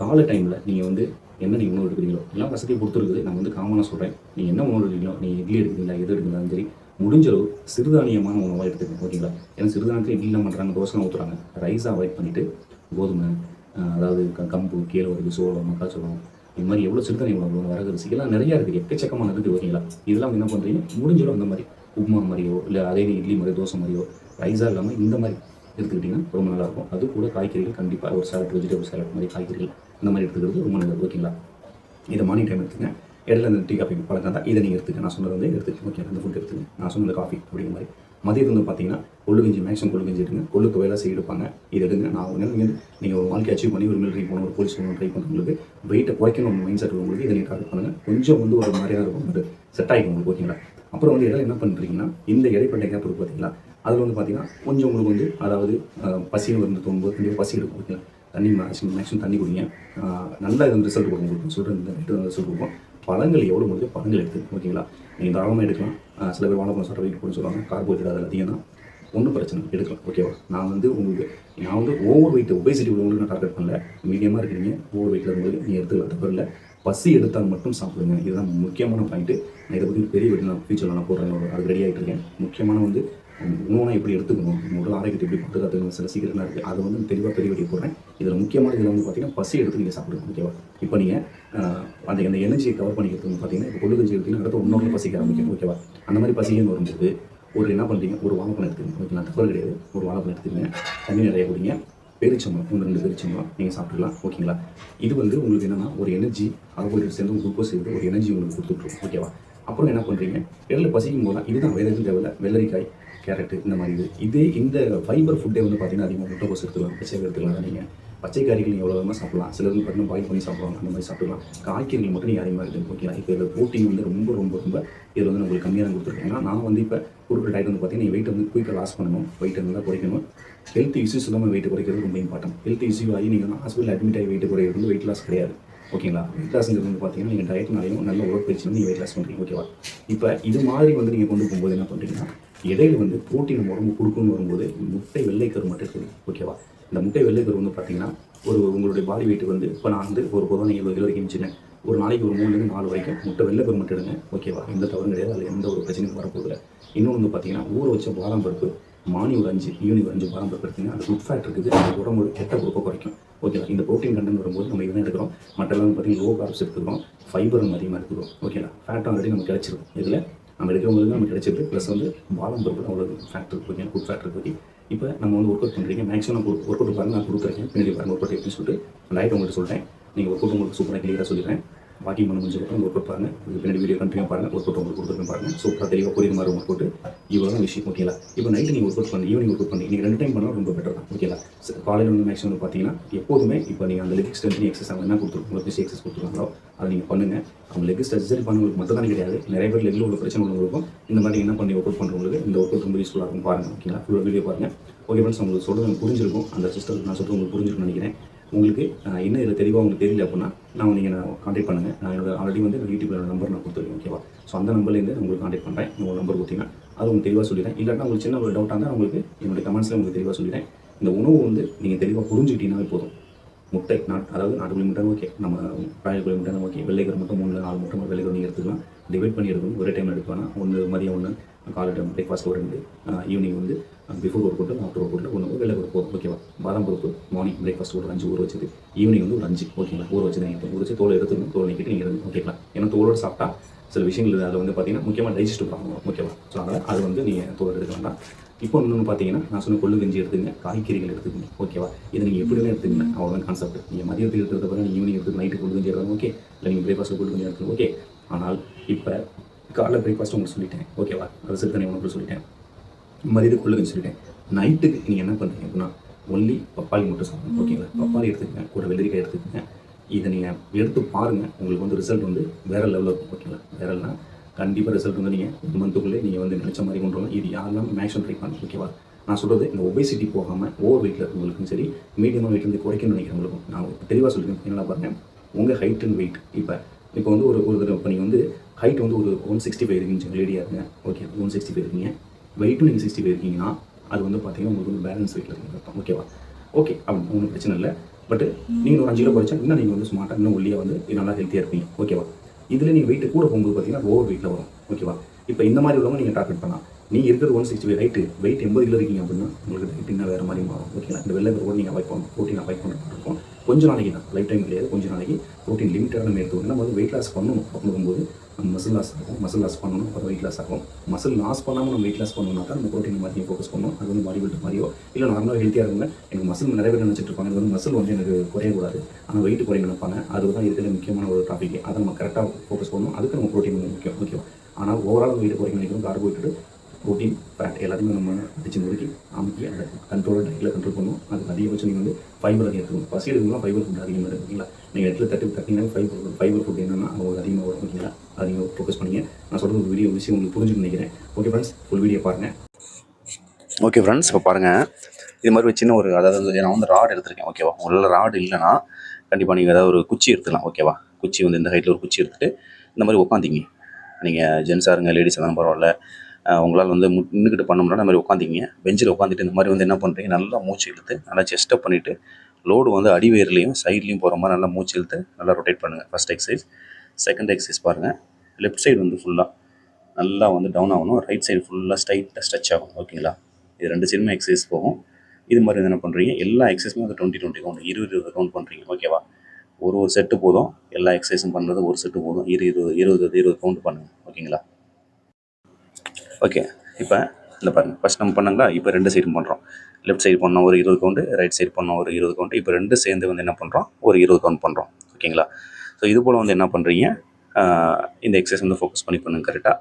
காலை டைமில் நீங்கள் வந்து என்ன நீங்கள் உணவு எடுக்கிறீங்களோ எல்லாம் வசதியை கொடுத்துருக்குது. நான் வந்து காமனாக சொல்கிறேன் நீங்கள் என்ன உணவு எடுக்கிறீங்களோ நீங்கள் இட்லி எடுக்கிறீங்களா எது எடுக்கிறீங்களாலும் சரி முடிஞ்ச அளவு சிறுதானியமான உணவாக எடுத்துக்கணும் ஓகேங்களா ஏன்னா சிறுதானியத்தில் இட்லிலாம் பண்ணுறாங்க தோசைலாம் ஊற்றுறாங்க ரைஸாக அவாய்ட் பண்ணிவிட்டு கோதுமை அதாவது க- கம்பு கேழ்வரகு சோளம் மக்காச்சோளம் இது மாதிரி எவ்வளோ சிறுதானியம் உணவு வரகரிசி எல்லாம் நிறையா இருக்குது எக்கச்சக்கமான இருக்குது ஓகேங்களா இதெல்லாம் என்ன பண்ணுறீங்க முடிஞ்சளவு அந்த மாதிரி உப்புமா மாதிரியோ இல்லை அதே இட்லி மாதிரி தோசை மாதிரியோ ரைஸாக இல்லாமல் இந்த மாதிரி எடுத்துக்கிட்டிங்கன்னா ரொம்ப நல்லாயிருக்கும் அது கூட காய்கறிகள் கண்டிப்பாக ஒரு சாலட் வெஜிடபிள் சாலட் மாதிரி காய்கறிகள் இந்த மாதிரி எடுத்துக்கிறது ரொம்ப நல்லது ஓகேங்களா இதை மார்னிங் டைம் எடுத்துங்க. இடையில இந்த டீ காஃபி பழக்கம் தான் இதை நீங்கள் எடுத்துக்க. நான் சொன்னது வந்து எடுத்துக்க. ஓகே அந்த ஃபுட் எடுத்துங்க. நான் சொன்னது காஃபி அப்படிங்கிற மாதிரி. மதியத்து வந்து பார்த்தீங்கன்னா கொள்ளு கஞ்சி மேக்ஸிமம் கொள்ளு கஞ்சி எடுங்க. கொள்ளு துவையலாக செய்ய எடுப்பாங்க. இது எடுங்க. நான் ஒரு நேரம் நீங்கள் நீங்கள் ஒரு வாழ்க்கை அச்சீவ் பண்ணி ஒரு மிலிட்ரி போகணும் ஒரு போலீஸ் போகணும் ட்ரை பண்ணுறவங்களுக்கு வெயிட்டை குறைக்கணும் மைண்ட் செட் உங்களுக்கு இதை நீங்கள் டார்கெட் பண்ணுங்கள் கொஞ்சம் வந்து ஒரு மாதிரியாக இருக்கும் அது செட் ஆகிக்கும் உங்களுக்கு ஓகேங்களா அப்புறம் வந்து இடையில என்ன பண்ணுறீங்கன்னா இந்த இடைப்பட்ட கேப் இருக்கு பார்த்தீங்களா அதில் வந்து பார்த்தீங்கன்னா கொஞ்சம் உங்களுக்கு வந்து அதாவது அஹ், பசி வந்து தோணும்போது கொஞ்சம் பசி எடுக்கும் ஓகேங்களா தண்ணி மேக்ஸிமம் மேக்ஸிமம் தண்ணி குடிங்க. நல்ல இது ரிசல்ட் கொடுங்க. உங்களுக்கு சொல்லிட்டு இந்த ரிட்டு ரிசல்ட் கொடுப்போம். பழங்கள் எவ்வளோ முடியுதோ பழங்கள் எடுத்து ஓகேங்களா நீங்கள் தாராளமாக எடுக்கலாம். சில பேர் வாழைப்பழம் சாப்பிட வெயிட் போட சொல்லுவாங்க. கார்போஹைட்ரேட் அதில் அதிகம் தான். ஒன்றும் பிரச்சனை இல்லை, எடுக்கலாம். ஓகேவா நான் வந்து உங்களுக்கு நான் வந்து ஓவர் வெயிட் ஒபேசிட்டி உள்ளவங்களுக்கு நான் டார்கெட் பண்ணல. மீடியமாக இருக்கிறீங்க ஓவர் வெயிட்டில் இருக்கும்போது நீங்கள் எடுத்துக்கலாம் தவிர இல்லை. பசி எடுத்தால் மட்டும் சாப்பிடுங்க. இதுதான் முக்கியமான பாயிண்ட்டு நான் இதை பற்றி பெரிய வீட்டில் நான் ஃபியூச்சரில் நான் போடுறேன். அது ரெடி ஆகிட்டு இருக்கேன். முக்கியமான வந்து உணவுனா எப்படி எடுத்துக்கணும். உடல் ஆரோக்கியத்தை எப்படி பாதுகாத்துக்கணும் சில சீக்கிரம்லாம் இருக்குது அதை வந்து தெளிவாக பெரிய வெளியே போடுறேன். இதில் முக்கியமான இதில் வந்து பார்த்தீங்கன்னா பசி எடுத்து நீங்கள் சாப்பிடுங்க ஓகேவா இப்போ நீங்கள் அந்த அந்த எனர்ஜியை கவர் பண்ணிக்கிறது பார்த்தீங்கன்னா இப்போ கொள்ளுகஞ்சி எடுத்தீங்கன்னா அடுத்து இன்னொரு பசிக்க ஆரம்பிக்கும் ஓகேவா? அந்த மாதிரி பசின்னு வரும்போது ஒரு என்ன பண்ணுறீங்க ஒரு வாழைப்பழம் எடுத்துக்கங்க. ஓகேங்களா தப்பு கிடையாது. ஒரு வாழைப்பழம் எடுத்துக்கோங்க. தண்ணி நிறைய குடிங்க. பேரிச்சம்பளம் ஒன்று ரெண்டு பேரிச்சம்பளம் நீங்கள் சாப்பிட்டுக்கலாம். ஓகேங்களா? இது வந்து உங்களுக்கு என்னென்னா ஒரு எனர்ஜி கார்போஹைட்ரேட் சேர்ந்து குளுக்கோஸ் சேர்ந்து ஒரு எனர்ஜி உங்களுக்கு கொடுத்துட்ருக்கும் ஓகேவா? அப்புறம் என்ன பண்ணுறீங்க வெளில பசிக்கும் போது தான் இதுதான் வேறு எதுவும் தேவையில்ல. வெள்ளரிக்காய் கேரட்டு இந்த மாதிரி இது. இதே இந்த ஃபைபர் ஃபுட்டே வந்து பார்த்தீங்கன்னா அதிகமாக முட்டைக்கோஸ் எடுத்துக்கலாம் பச்சை எடுத்துக்கலாம் நீங்கள் பச்சை காய்கறிகள் நீங்கள் எவ்வளோ விதமாக சாப்பிடலாம். சிலர் வந்து பார்த்தீங்கன்னா பாயில் பண்ணி சாப்பிடுவாங்க. அந்த மாதிரி சாப்பிடலாம் காய்கறிகள் மட்டும் நீங்கள் அதிகமாக இருக்குது ஓகேங்களா இப்போ இதில் ப்ரோட்டீன் வந்து ரொம்ப ரொம்ப ரொம்ப இதில் வந்து உங்களுக்கு கம்மியாக தான் கொடுத்துருக்கேன். ஏன்னா நான் வந்து இப்போ குறிப்பிட்ட டயட் வந்து பார்த்தீங்கன்னா வெயிட் வந்து குயிக்காக லாஸ் பண்ணணும். வெயிட் நல்லா குறைக்கணும். ஹெல்த் இஷ்யூஸ் இல்லாமல் வெயிட் குறைக்கிறது ரொம்ப இம்பார்ட்டன்ட் ஹெல்த் இஷ்யூ ஆகி நீங்கள் ஹாஸ்பிட்டல் அட்மிட் ஆகி வெயிட் குறையிறது வந்து வெயிட் லாஸ் கிடையாது. ஓகேங்களா? வெயிட் லாஸ்ங்கிறது வந்து பார்த்தீங்கன்னா நீங்கள் டயட்னாலையும் நல்ல உடற்பயிற்சி வந்து நீங்கள் வெயிட் லாஸ் பண்ணுறீங்க ஓகேவா? இப்போ இது மாதிரி வந்து நீங்கள் கொண்டு போகும்போது என்ன பண்ணுறீங்கன்னா இடையில் வந்து புரோட்டீன் உடம்பு கொடுக்கணும்னு வரும்போது முட்டை வெள்ளைக்கரு மட்டும் இருக்குது ஓகேவா இந்த முட்டை வெள்ளைக்கரு வந்து பார்த்தீங்கன்னா ஒரு உங்களுடைய பாடி வெயிட் வந்து இப்போ நான் வந்து ஒரு பொதுவாக இருபது கிலோ வரைக்கும் சின்ன ஒரு நாளைக்கு ஒரு மூணுலேருந்து நாலு வரைக்கும் முட்டை வெள்ளைக்கரு மட்டும் எடுங்க ஓகேவா எந்த தவறும் கிடையாது. அதில் எந்த ஒரு பிரச்சனையும் வரப்போதில்லை இன்னொன்று வந்து பார்த்தீங்கன்னா ஊற வச்ச பாதாம் பருப்பு மார்னிங் ஒரு அஞ்சு ஈவினிங் ஒரு அஞ்சு பாதாம் பருப்பு எடுத்தீங்கன்னா அது குட் ஃபேட் இருக்குது. அது உடம்பு கெட்ட குரூப்பை குறைக்கும். ஓகேவா இந்த ப்ரோட்டீன் கண்டென்ட் வரும்போது நம்ம இதெல்லாம் எடுக்கிறோம். மற்றெல்லாம் பார்த்தீங்கன்னா லோ கார்ப்ஸ் எடுத்துக்கிறோம். ஃபைபர் அதிகமாக எடுத்துக்கிறோம். ஓகேங்களா ஃபேட் ஆல்ரெடி நம்ம கிடைச்சிரும். இதில் நம்ம எடுக்கிறவங்களுக்கு நமக்கு கிடைச்சிருக்கு. ப்ளஸ் வந்து பாதாம் பருப்பு அவ்வளோ ஃபேக்டர் இருக்கு குட் ஃபேக்டர் பற்றி இப்போ நம்ம வந்து ஒர்க் அவுட் பண்ணுறீங்க மேக்ஸிமம் ஒர்க் அவுட் பாருங்க. நான் கொடுத்துருக்கேன் பின்னாடி பாருங்க ஒர்க் அவுட் எப்படின்னு சொல்லிட்டு. டயட் உங்கள்கிட்ட சொல்லிட்டேன் நீங்கள் ஒர்க் அவுட் உங்களுக்கு சூப்பராக கிளியராக சொல்லிடுறேன். வாக்கிங் பண்ண முடிஞ்சதுக்கப்புறம் ஒர்க் அவுட் பாருங்கள் இதுக்கு பின்னாடி வீடியோ கண்டினியூ பாருங்கள் ஒர்க் அவுட் உங்களுக்கு கொடுத்துருக்கேன் பாருங்கள் சூப்பராக தெளிவாக புரியுற மாதிரி ஒர்க் அவுட் இவ்வளோ தான் விஷயம் ஓகேலா இப்போ நைட்டு நீங்கள் ஒர்க் அவுட் பண்ணி ஈவினிங் ஒர்க் அவுட் பண்ணி நீங்கள் ரெண்டு டைம் பண்ணால் ரொம்ப பெட்டர் தான் ஓகேலா காலையில் வந்து மேக்ஸிமம் வந்து பார்த்தீங்கன்னா எப்போதுமே இப்போ நீங்கள் அந்த லெக் ஸ்ட்ரென்த் எக்ஸசைஸ் அவங்க என்ன கொடுத்துருக்கோம். உங்களுக்கு எக்ஸசைஸ் கொடுத்துருக்காங்களோ அதை நீங்கள் பண்ணுங்கள் அவங்க லெக் ஸ்ட்ரெச்சரி பண்ணவங்களுக்கு மட்டும் தான் கிடையாது. நிறைய பேர் லெக்கில் உள்ள பிரச்சனை உள்ளவங்களுக்கும் இந்த மாதிரி என்ன பண்ணி ஒர்க் அவுட் பண்ணுறவங்களுக்கு இந்த ஒர்க் அவுட் ரொம்ப யூஸ்ஃபுல்லாக இருக்கும் பாருங்கள் ஓகேங்களா ஃபுல்லாக வீடியோ பாருங்கள் ஓகே ஃப்ரெண்ட்ஸ் உங்களுக்கு சொல்கிறது புரிஞ்சிருக்கும். அந்த சிஸ்டர் நான் சொல்கிறது உங்களுக்கு புரிஞ்சிருக்கும்னு நினைக்கிறேன். உங்களுக்கு என்ன இன்னும் இதில் தெளிவாக உங்களுக்கு தெரியல அப்படின்னா நான் நீங்கள் நான் காண்டாக்ட் பண்ணுங்கள் நான் என்னோட ஆல்ரெடி வந்து யூடியூப்ல நம்பர் நான் கொடுத்துருக்கேன் ஓகேவா ஸோ அந்த நம்பர்லேருந்து உங்களுக்கு காண்டாக்ட் பண்ணுறேன் உங்கள் நம்பர் கொடுத்தீங்கன்னா அது உங்களுக்கு தெளிவாக சொல்லிடுறேன். இல்லாட்டா உங்களுக்கு சின்ன ஒரு டவுட்டாக இருந்தால் உங்களுக்கு என்னோட கமெண்ட்ஸில் உங்களுக்கு தெளிவாக சொல்லிடுறேன். இந்த உணவு வந்து நீங்கள் தெளிவாக புரிஞ்சுக்கிட்டீங்கன்னாவே போதும். முட்டை நாட் அதாவது நாட்டுக்கோழி முட்டை ஓகே நம்ம பழைய கோழி முட்டை ஓகே வெள்ளைக்கர் மட்டும் மூணு நாலு முட்டை வெள்ளைக்கர் நீங்கள் எடுத்துக்கலாம். டிவைட் பண்ணி எடுக்கணும். ஒரே டைம் எடுக்கலாம் ஒன்று மதியம் ஒன்று காலை டைம் பிரேக்ஃபாஸ்ட் ஒரு ரெண்டு ஈவினிங் வந்து பிஃபோர் ஒரு கூட்டம் ஆஃப்டர் ஒரு கூட்டம் ஒன்று வெள்ளைக்கர் கொடுப்போம் ஓகேவா பாதாம் பருப்பு மார்னிங் பிரேக்ஃபாஸ்ட் ஒரு அஞ்சு ஊற வச்சது. ஈவினிங் வந்து ஒரு அஞ்சு ஓகேங்களா ஊற வச்சு நீங்கள் ஊற வச்சு தோலை எடுத்துக்கணும். தோல் நீக்கிட்டு நீங்கள் இருந்து ஓகேங்களா ஏன்னா தோலோடு சாப்பிட்டா சில விஷயங்கள் அதில் வந்து பார்த்தீங்கன்னா முக்கியமாக டைஜஸ்ட் ப்ராப்ளம் ஓகேவா ஸோ அதனால் அது வந்து நீங்கள் தோல் எடுக்க வேண்டாம். இப்போ இன்னொன்று பார்த்தீங்கன்னா நான் சொன்ன கொள்ளு கஞ்சி எடுத்துங்க காய்கறிகள் எடுத்துக்கங்க ஓகேவா இதை நீங்கள் எப்படி வேணால் எடுத்துக்கங்க. அவ்வளோதான் கான்செப்ட் நீங்கள் மதியத்துக்கு எடுத்துக்கிறத பிறகு ஈவினிங் எடுத்து நைட்டு கொள்ளு கஞ்சி எடுக்கணும் ஓகே இல்லை நீங்கள் பிரேக்ஃபாஸ்ட் கொள்ளு கஞ்சி எடுத்துக்கணும் ஓகே ஆனால் இப்போ காலைல பிரேக்ஃபாஸ்ட் உங்களுக்கு சொல்லிட்டேன். ஓகேவா அது சிறுத்தனை உணவு சொல்லிட்டேன். மதியத்துக்கு கொள்ளு சொல்லிட்டேன். நைட்டுக்கு நீங்கள் என்ன பண்ணுறீங்க அப்படின்னா ஒன்லி பப்பாளி மட்டும் சாப்பிடணும் ஓகேங்களா பப்பாளி எடுத்துக்கங்க கூட வெள்ளரிக்காய் எடுத்துக்கங்க. இதை நீங்கள் எடுத்து பாருங்கள் உங்களுக்கு வந்து ரிசல்ட் வந்து வேறு லெவலில் இருக்கும் ஓகேங்களா வேறெல்லாம் கண்டிப்பாக ரிசல்ட் வந்து நீங்கள் ஒரு மந்த்துக்குள்ளே நீங்கள் வந்து நினச்ச மாதிரி கொண்டு வரலாம். இது யாரெல்லாம் மேக்ஸிமம் ட்ரை பண்ணலாம் ஓகேவா நான் சொல்கிறது இந்த ஒபேசிட்டி போகாமல் ஓவர் வெயிட்டில் இருக்கவங்களுக்கும் சரி மீடியமாக வெயிட்லேருந்து குறைக்கணும்னு நினைக்கிறவங்களுக்கும் நான் தெளிவாக சொல்லியிருக்கேன் என்னென்ன பாருங்கள் உங்கள் ஹைட் அண்ட் வெயிட் இப்போ இப்போ வந்து ஒரு ஒரு தடவை இப்போ நீங்கள் வந்து ஹைட் வந்து ஒரு ஒன் சிக்ஸ்டி ஃபைவ் இருக்குங்க லேடியாக இருங்க ஓகே ஒன் சிக்ஸ்டி ஃபைவ் இருக்கீங்க. வெயிட்டும் நீங்கள் சிக்ஸ்டி ஃபைவ் இருக்கீங்கன்னா அது வந்து பார்த்தீங்கன்னா உங்களுக்கு வந்து பேலன்ஸ் வெயிட்டில் இருக்கீங்க ஓகேவா ஓகே அப்படி ஒன்றும் பிரச்சனை இல்லை. பட் நீங்கள் ஒரு அஞ்சு கிலோ குறைச்சா இன்னும் நீங்கள் வந்து ஸ்மார்ட்டாக இன்னும் ஒல்லியாக வந்து நல்லா ஹெல்த்தியாக இருப்பீங்க. ஓகேவா இதில் நீங்கள் வெயிட்டு கூட போகும்போது பார்த்தீங்கன்னா ஓவர் வெயிட்டில் வரும். ஓகேவா இப்போ இந்த மாதிரி உள்ளவங்க நீங்கள் டார்கெட் பண்ணலாம். நீ இருக்கிறது one sixty five height weight எண்பது கிலோ இருக்கீங்க அப்படின்னா உங்களுக்கு இன்னும் வேறு மாதிரி மாறும். ஓகேங்களா இந்த வெள்ளை கூட நீங்கள் அவாய்ட் பண்ணணும் ப்ரோட்டீன் அவாய்ட் பண்ண மாதிரி நாளைக்கு தான். லைஃப் டைம் கிடையாது. கொஞ்சம் நாளைக்கு ப்ரோட்டீன் லிமிட்டடாக நம்ம எடுத்துக்கணும் நம்ம வந்து வெயிட் லாஸ் பண்ணணும் அப்படிங்கும்போது மசில் லாஸ் ஆகும். மசில் லாஸ் பண்ணணும் அப்புறம் வெயிட் லாஸ் ஆகும். மசில் லாஸ் பண்ணாமல் நம்ம வெயிட் லாஸ் பண்ணணும்னாக்கா தான் நம்ம ப்ரோட்டீன் மாதிரி ஃபோக்கஸ் பண்ணணும். அது வந்து பாடி பில்ட் மாதிரியோ இல்லை நார்மலாக ஹெல்த்தியாக இருங்க எனக்கு மசில் நிறைய பேர் நினச்சிட்டு இருப்பாங்க. இது வந்து மசில் வந்து எனக்கு குறையக்கூடாது ஆனால் வெயிட் குறைய நினைப்பாங்க. அதுதான் இருக்கிற முக்கியமான ஒரு டாபிக் அதை நம்ம கரெக்டாக ஃபோக்கஸ் பண்ணணும். அதுக்கு நம்ம ப்ரோட்டீன் முக்கியம் முக்கியம். ஆனால் ஓவரால் வெயிட் குறைக்க நினைக்கிறோம் கார்போஹைட்ரேட் ப்ரோட்டீன் ஃபேட் எல்லாத்தையும் நம்ம அடிச்சு நொறுக்கி அமுக்கி அதை கண்ட்ரோல் டயட்டில் கண்ட்ரோல் பண்ணுவோம். அதுக்கு அதிகபட்சம் நீங்கள் வந்து ஃபைபர் அதிகம் எடுத்துக்கணும். பசி எடுக்கணும் ஃபைபர் ஃபுட் அதிகமாக இருக்கும் நீங்கள் இடத்துல தட்டி தட்டிங்கன்னா ஃபைபர் ஃபைபர் ஃபுட் என்னென்னா அவங்க அதிகமாக வரும் ஓகேங்களா ஃபோக்கஸ் பண்ணிங்க. நான் சொல்கிறது ஒரு வீடியோ விஷயம் உங்களுக்கு புரிஞ்சுன்னு நினைக்கிறேன். ஓகே ஃப்ரெண்ட்ஸ் ஃபுல் வீடியோ பாருங்கள் ஓகே ஃப்ரெண்ட்ஸ் இப்போ பாருங்கள் இது மாதிரி ஒரு சின்ன ஒரு அதாவது நான் வந்து ராட் எடுத்திருக்கேன் ஓகேவா உள்ள ராடு இல்லைன்னா கண்டிப்பாக நீங்கள் ஏதாவது ஒரு குச்சி எடுத்துக்கலாம் ஓகேவா குச்சி வந்து இந்த ஹைட்டில் ஒரு குச்சி எடுத்துட்டு இந்த மாதிரி உட்காந்திங்க நீங்கள் ஜென்ஸாக இருங்க லேடிஸ் எல்லாம் பரவாயில்ல. உங்களால் வந்து நின்றுக்கிட்டு பண்ண முடியல இந்த மாதிரி உட்காந்திங்க பெஞ்சில் உட்காந்துட்டு இந்த மாதிரி வந்து என்ன பண்ணுறீங்க நல்லா மூச்சு இழுத்து நல்லா செஸ்ட் அப் பண்ணிவிட்டு லோடு வந்து அடிவேர்லேயும் சைட்லையும் போகிற மாதிரி நல்லா மூச்சு இழுத்து நல்லா ரொட்டேட் பண்ணுங்கள் ஃபஸ்ட் எக்ஸசைஸ் செகண்ட் எக்ஸசைஸ் பாருங்கள் லெஃப்ட் சைடு வந்து ஃபுல்லாக நல்லா வந்து டவுன் ஆகணும். ரைட் சைடு ஃபுல்லாக ஸ்ட்ரைட்டாக ஸ்ட்ரெச் ஆகும் ஓகேங்களா இது ரெண்டு சைடுமே எக்ஸசைஸ் போகும். இது மாதிரி என்ன பண்ணுறீங்க எல்லா எக்ஸசைஸுமே வந்து டுவெண்ட்டி டுவெண்ட்டி கவுண்ட் இருபது இருபது கவுண்ட் பண்ணுறீங்க ஓகேவா ஒரு ஒரு செட்டு போதும். எல்லா எக்ஸசைஸும் பண்ணுறது ஒரு செட்டு போதும். இரு இருபது இருபது இருபது கவுண்ட் பண்ணுங்கள் ஓகேங்களா ஓகே இப்போ இந்த பாருங்கள் ஃபஸ்ட் நம்ம பண்ணாங்களா? இப்போ ரெண்டு சைடு பண்ணுறோம் லெஃப்ட் சைடு பண்ணோம் ஒரு இருபது கவுண்டு ரைட் சைடு பண்ணோம் ஒரு இருபது கவுண்டு இப்போ ரெண்டு சேர்ந்து வந்து என்ன பண்ணுறோம் ஒரு இருபது கவுண்ட் பண்ணுறோம் ஓகேங்களா ஸோ இது போல் வந்து என்ன பண்ணுறீங்க இந்த எக்ஸசைஸ் வந்து ஃபோக்கஸ் பண்ணி பண்ணுங்க கரெக்டாக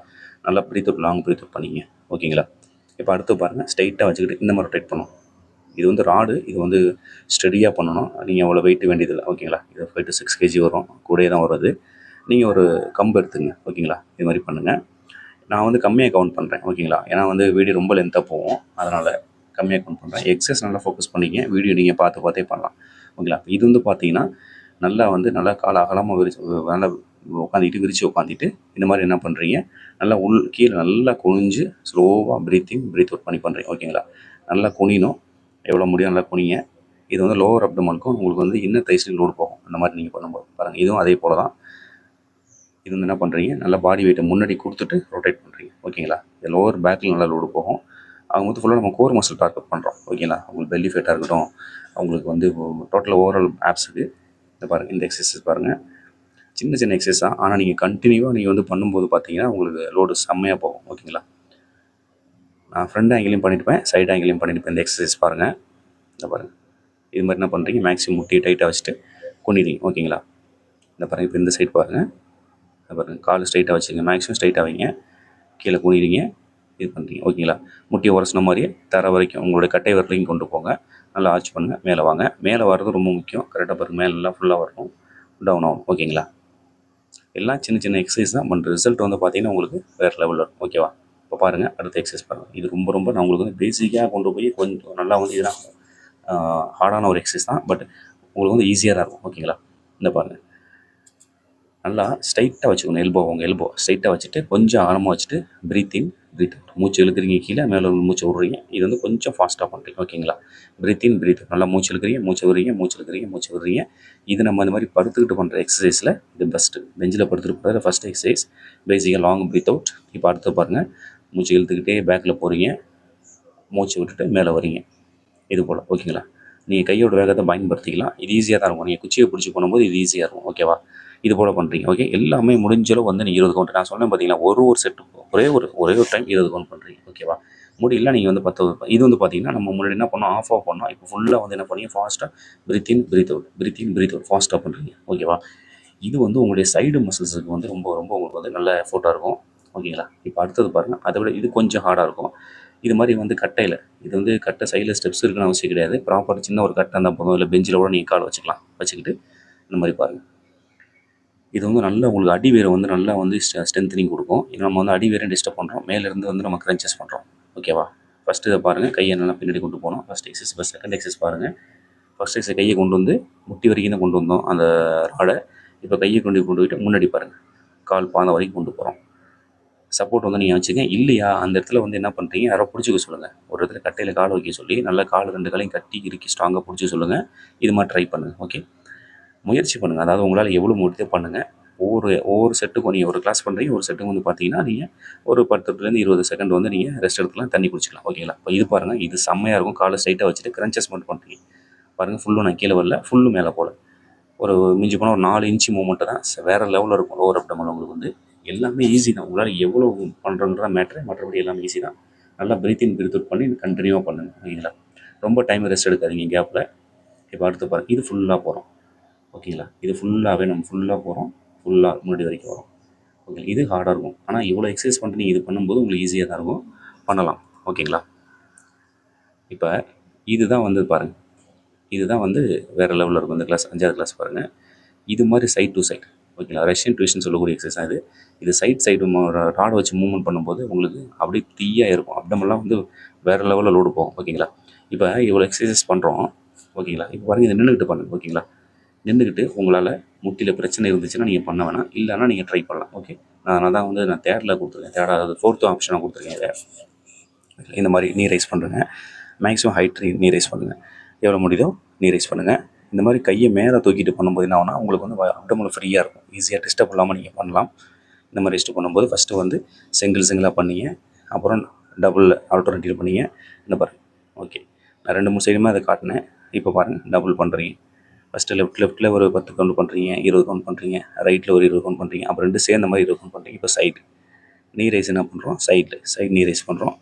நல்லா ப்ரீத் லாங் ப்ரீத் பண்ணிங்க. ஓகேங்களா? இப்போ அடுத்து பாருங்கள் ஸ்ட்ரைட்டாக வச்சுக்கிட்டு இந்த மாதிரி ரொட்டேட் பண்ணும். இது வந்து ராடு இது வந்து ஸ்டடியாக பண்ணணும். நீங்கள் அவ்வளோ வெயிட் வேண்டியதில்லை ஓகேங்களா? இது ஃபைவ் டு சிக்ஸ் கேஜி வரும் கூடயே தான் வருது. நீங்கள் ஒரு கம்பு எடுத்துங்க ஓகேங்களா? இது மாதிரி பண்ணுங்கள் நான் வந்து கம்மியாக கவுண்ட் பண்ணுறேன் ஓகேங்களா? ஏன்னா வந்து வீடியோ ரொம்ப லென்த்தாக போகும் அதனால் கம்மியாக கவுண்ட் பண்ணுறேன் எக்ஸசைஸ் நல்லா ஃபோக்கஸ் பண்ணிங்க வீடியோ நீங்கள் பார்த்து பார்த்தே பண்ணலாம் ஓகேங்களா? இது வந்து பார்த்தீங்கன்னா நல்லா வந்து நல்லா கால அகலமாக விரிச்சு நல்லா உட்காந்துட்டு விரித்து உட்காந்துட்டு இந்த மாதிரி என்ன பண்ணுறீங்க நல்லா உள் கீழே நல்லா குனிஞ்சு ஸ்லோவாக ப்ரீத்திங் ப்ரீத் அவுட் பண்ணி பண்ணுறீங்க ஓகேங்களா நல்லா குனியணும். எவ்வளோ முடியும் நல்லா குனிங்க. இது வந்து லோவர் அப்டமனுக்கும் உங்களுக்கு வந்து இன்னும் தைஸ்லிங் லோடு போகும். அந்த மாதிரி நீங்கள் பண்ணும்போது. பாருங்கள் இதுவும் அதே போல் தான். இது வந்து என்ன பண்ணுறீங்க நல்லா பாடி வெயிட்டை முன்னாடி கொடுத்துட்டு ரொட்டேட் பண்ணுறீங்க ஓகேங்களா இது லோவர் பேக்கில் நல்லா லோடு போகும். அவங்க வந்து ஃபுல்லாக நம்ம கோர் மசில் டார்கெட் பண்ணுறோம் ஓகேங்களா உங்களுக்கு பெல்லி ஃபேட்டாக இருக்கட்டும். அவங்களுக்கு வந்து டோட்டல் ஓவரால் ஆப்ஸுக்கு இந்த பாருங்கள் இந்த எக்ஸசைஸ் பாருங்கள் சின்ன சின்ன எக்ஸசைஸ் தான் ஆனால் நீங்கள் கண்டினியூவாக நீங்கள் வந்து பண்ணும்போது பார்த்தீங்கன்னா உங்களுக்கு லோடு செம்மையாக போகும். ஓகேங்களா நான் ஃப்ரண்ட் ஆங்கிலையும் பண்ணிட்டுப்பேன் சைட் ஆங்கிலையும் பண்ணிட்டுப்பேன் இந்த எக்ஸசைஸ் பாருங்கள் இந்த பாருங்கள் இது மாதிரி என்ன பண்ணுறீங்க மேக்ஸிமம் முட்டி டைட்டாக வச்சுட்டு கொண்டிடுங்க ஓகேங்களா இந்த பாருங்கள் இப்போ இந்த சைடு பாருங்கள் இந்த பாருங்கள் கால் ஸ்ட்ரைட்டாக வச்சுங்க மேக்ஸிமம் ஸ்ட்ரைட்டாக வைங்க. கீழே குனிறீங்க இது பண்ணுறீங்க ஓகேங்களா முட்டியை உரசின மாதிரியே தர வரைக்கும் உங்களுடைய கட்டை வரலையும் கொண்டு போங்க. நல்லா ஆச்சு பண்ணுங்கள் மேலே வாங்க. மேலே வர்றது ரொம்ப முக்கியம். கரெக்டாக பாருங்கள் மேலே நல்லா ஃபுல்லாக வரணும். டவுன் ஆகும் ஓகேங்களா எல்லாம் சின்ன சின்ன எக்ஸசைஸ் தான் பட் ரிசல்ட் வந்து பார்த்தீங்கன்னா உங்களுக்கு வேறு லெவலில் இருக்கும். ஓகேவா இப்போ பாருங்கள் அடுத்த எக்ஸசைஸ் பாருங்கள் இது ரொம்ப ரொம்ப நான் உங்களுக்கு வந்து பேசிக்காக கொண்டு போய் கொஞ்சம் நல்லா வந்து இதெல்லாம் ஹார்டான ஒரு எக்ஸசைஸ் தான் பட் உங்களுக்கு வந்து ஈஸியாக தான் இருக்கும். ஓகேங்களா இந்த பாருங்கள் நல்லா ஸ்ட்ரைட்டாக வச்சுக்கணும் எல்போ உங்கள் எல்போ ஸ்ட்ரைட்டாக வச்சுட்டு கொஞ்சம் ஆழமாக வச்சுட்டு ப்ரீத் இன் ப்ரீத் அவுட் மூச்சு இழுக்கிறீங்க கீழே மேலே மூச்சு விட்றீங்க. இது வந்து கொஞ்சம் ஃபாஸ்ட்டாக பண்ணுறீங்க ஓகேங்களா ப்ரீத் இன் ப்ரீத் நல்லா மூச்சு இழுக்கிறீங்க மூச்சு விடுறீங்க மூச்சு இழுக்கிறீங்க மூச்சு விடுறீங்க. இது நம்ம இந்த மாதிரி படுத்துக்கிட்டு பண்ணுற எக்ஸசைஸில் இது பெஸ்ட்டு பெஞ்சில் படுத்துட்டு பண்ணுற ஃபஸ்ட் எக்ஸசைஸ் பேசிக்காக லாங் ப்ரீத் அவுட் இப்போ அடுத்து பாருங்கள் மூச்சு இழுத்துக்கிட்டே பேக்கில் போகிறீங்க மூச்சு விட்டுட்டு மேலே வரீங்க இது போல் ஓகேங்களா நீங்கள் கையோட வேகத்தை பயன்படுத்திக்கலாம். இது ஈஸியாக தான் இருக்கும். நீங்கள் குச்சியை பிடிச்சி பண்ணும்போது இது ஈஸியாக இருக்கும் ஓகேவா இது போல் பண்ணுறீங்க ஓகே எல்லாமே முடிஞ்சளவு வந்து நீங்கள் இருபது கவுண்ட் நான் சொன்னேன் பார்த்தீங்கன்னா ஒரு ஒரு செட்டு ஒரே ஒரு ஒரே ஒரு டைம் இருபது கவுண்ட் பண்ணுறீங்க ஓகேவா முடியல நீங்கள் வந்து பத்து இது வந்து பார்த்தீங்கன்னா நம்ம முன்னாடி என்ன பண்ணோம்? ஆஃப் ஆஃப் பண்ணோம். இப்போ ஃபுல்லாக வந்து என்ன பண்ணீங்க? ஃபாஸ்ட்டாக breath in breath out breath in breath out ஃபாஸ்ட்டாக பண்ணுறீங்க ஓகேவா இது வந்து உங்களுடைய சைடு மசில்ஸுக்கு வந்து ரொம்ப ரொம்ப உங்களுக்கு வந்து நல்ல எஃபோர்ட்டாக இருக்கும். ஓகேங்களா இப்போ அடுத்தது பாருங்கள் அதை விட இது கொஞ்சம் ஹார்டாக இருக்கும். இது மாதிரி வந்து கட்டையில் இது வந்து கட்டை சைடில் ஸ்டெப்ஸ் இருக்குன்னு அவசியம் கிடையாது. ப்ராப்பர் சின்ன ஒரு கட்டை இருந்தால் போதும். இல்லை பெஞ்சில் கூட நீங்கள் கால் வச்சுக்கலாம். வச்சுக்கிட்டு இந்த மாதிரி பாருங்கள் இது வந்து நல்லா உங்களுக்கு அடிவேரை வந்து நல்லா வந்து ஸ்ட்ரென்த்னிங் கொடுக்கும். இது நம்ம வந்து அடிவேரையும் டிஸ்டர்ப் பண்ணுறோம் மேலேருந்து வந்து நம்ம க்ரன்ச்சஸ் பண்ணுறோம் ஓகேவா ஃபஸ்ட்டு இதை பாருங்கள் கையை நல்லா பின்னாடி கொண்டு போனோம் first exercise first second exercise பாருங்கள் ஃபஸ்ட் எக்ஸஸ் கையை கொண்டு வந்து முட்டி வரைக்கும் தான் கொண்டு வந்தோம் அந்த ராடை. இப்போ கையை கொண்டு கொண்டு போயிட்டு முன்னாடி பாருங்கள் கால் பாதை வரைக்கும் கொண்டு போகிறோம் சப்போர்ட் வந்து நீங்கள் வச்சுங்க. இல்லையா? அந்த இடத்துல வந்து என்ன பண்ணுறீங்க யாரோ பிடிச்சிக்க சொல்லுங்கள் ஒரு இடத்துல கட்டையில் கால் வைக்க சொல்லி நல்லா கால் ரெண்டு காலையும் கட்டி இறுக்கி ஸ்ட்ராங்காக பிடிச்சி சொல்லுங்கள் இது மாதிரி ட்ரை பண்ணுங்கள் ஓகே முயற்சி பண்ணுங்கள் அதாவது உங்களால் எவ்வளோ முடியுதோ பண்ணுங்கள் ஒவ்வொரு ஒவ்வொரு செட்டுக்கும் நீங்கள் ஒரு கிளாஸ் பண்ணுறீங்க ஒரு செட்டுக்கு வந்து பார்த்தீங்கன்னா நீங்கள் ஒரு பத்துலேருந்து இருபது செகண்ட் வந்து நீங்கள் ரெஸ்ட் எடுத்துக்கலாம் தண்ணி குடிச்சிக்கலாம். ஓகேங்களா இப்போ இது பாருங்கள் இது செம்மையாக இருக்கும். காலை ஸ்ட்ரைட்டாக வச்சுட்டு கிரன்ச்சஸ் மட்டும் பண்ணுறீங்க பாருங்கள் ஃபுல்லும் நான் கீழே வரல. ஃபுல்லும் மேலே போகல. ஒரு மிஞ்சி போனால் ஒரு நாலு இன்ச்சு மூமெண்ட்டு தான். வேறு லெவலில் இருக்கும். லோவர் அப்டமல் உங்களுக்கு வந்து எல்லாமே ஈஸி தான். உங்களால் எவ்வளோ பண்ணுறோன்ற மேட்ரு மற்றபடி எல்லாமே ஈஸி தான். நல்லா பிரீத் இன் பிரீத் அவுட் பண்ணி கண்டினியூவாக பண்ணுங்கள் ஓகேங்களா ரொம்ப டைம் ரெஸ்ட் எடுக்காதீங்க கேப்பில் இப்போ அடுத்து பாருங்கள் இது ஃபுல்லாக போகிறோம் ஓகேங்களா இது ஃபுல்லாகவே நம்ம ஃபுல்லாக போகிறோம் ஃபுல்லாக முன்னாடி வரைக்கும் வரும். ஓகே இது ஹார்டாக இருக்கும். ஆனால் இவ்வளோ எக்ஸசைஸ் பண்ணிட்டு நீங்கள் இது பண்ணும்போது உங்களுக்கு ஈஸியாக தான் இருக்கும். பண்ணலாம். ஓகேங்களா இப்போ இதுதான் வந்து பாருங்கள் இதுதான் வந்து வேறு லெவலில் இருக்கும். இந்த கிளாஸ் அஞ்சாவது கிளாஸ் பாருங்கள் இது மாதிரி சைட் டு சைட் ஓகேங்களா ரஷ்யன் டியூஷன் சொல்லக்கூடிய எக்ஸசைஸ் தான் இது இது சைட் சைடு ராடு வச்சு மூவ்மெண்ட் பண்ணும்போது உங்களுக்கு அப்படியே தீயாக இருக்கும். அப்டமெல்லாம் வந்து வேறு லெவலில் லோடு போகும். ஓகேங்களா இப்போ இவ்வளோ எக்ஸசைஸ் பண்ணுறோம் ஓகேங்களா இப்போ பாருங்கள் இது நின்றுக்கிட்டு பண்ணுங்க ஓகேங்களா நின்றுக்கிட்டு உங்களால் முட்டியில் பிரச்சனை இருந்துச்சுன்னா நீங்கள் பண்ண வேணாம். இல்லைன்னா நீங்கள் ட்ரை பண்ணலாம். ஓகே நான் அதனால் தான் வந்து நான் தேர்டில் கொடுத்துருக்கேன். தேர்டாவது ஃபோர்த்து ஆப்ஷனாக கொடுத்துருக்கேன் இதை. இந்த மாதிரி நீ ரைஸ் பண்ணுறேங்க மேக்ஸிமம் ஹைட் நீ ரைஸ் பண்ணுங்கள் எவ்வளோ முடியுதோ நீ ரைஸ் பண்ணுங்கள் இந்த மாதிரி கையை மேலே தூக்கிட்டு பண்ணும்போது என்ன ஆகும்னா உங்களுக்கு வந்து அப்டமில் ஃப்ரீயாக இருக்கும். ஈஸியாக டிஸ்டர்ப் இல்லாமல் நீங்கள் பண்ணலாம். இந்த மாதிரி ரெஸ்ட் பண்ணும்போது ஃபஸ்ட்டு வந்து சிங்கிள் சிங்கிளாக பண்ணீங்க. அப்புறம் டபுள் ஆல்டர்னேட்டிவ் பண்ணிங்க. இந்த பாருங்கள் ஓகே நான் ரெண்டு மூணு சைடுமே அதை காட்டினேன். இப்போ பாருங்கள் டபுள் பண்ணுறீங்க ஃபஸ்ட்டு லெஃப்ட் லெஃப்ட்டில் ஒரு பத்து கவுண்ட் பண்ணுறீங்க இருபது கவுண்ட் பண்ணுறீங்க ரைட்டில் ஒரு இருபது கவுண்ட் பண்ணுறீங்க அப்புறம் ரெண்டு சேர்ந்த மாதிரி இருபது கவுண்ட் பண்ணுறீங்க இப்போ சைடு நீ ரைஸ் என்ன பண்ணுறோம் சைடில் சைடு நீ ரைஸ் பண்ணுறோம்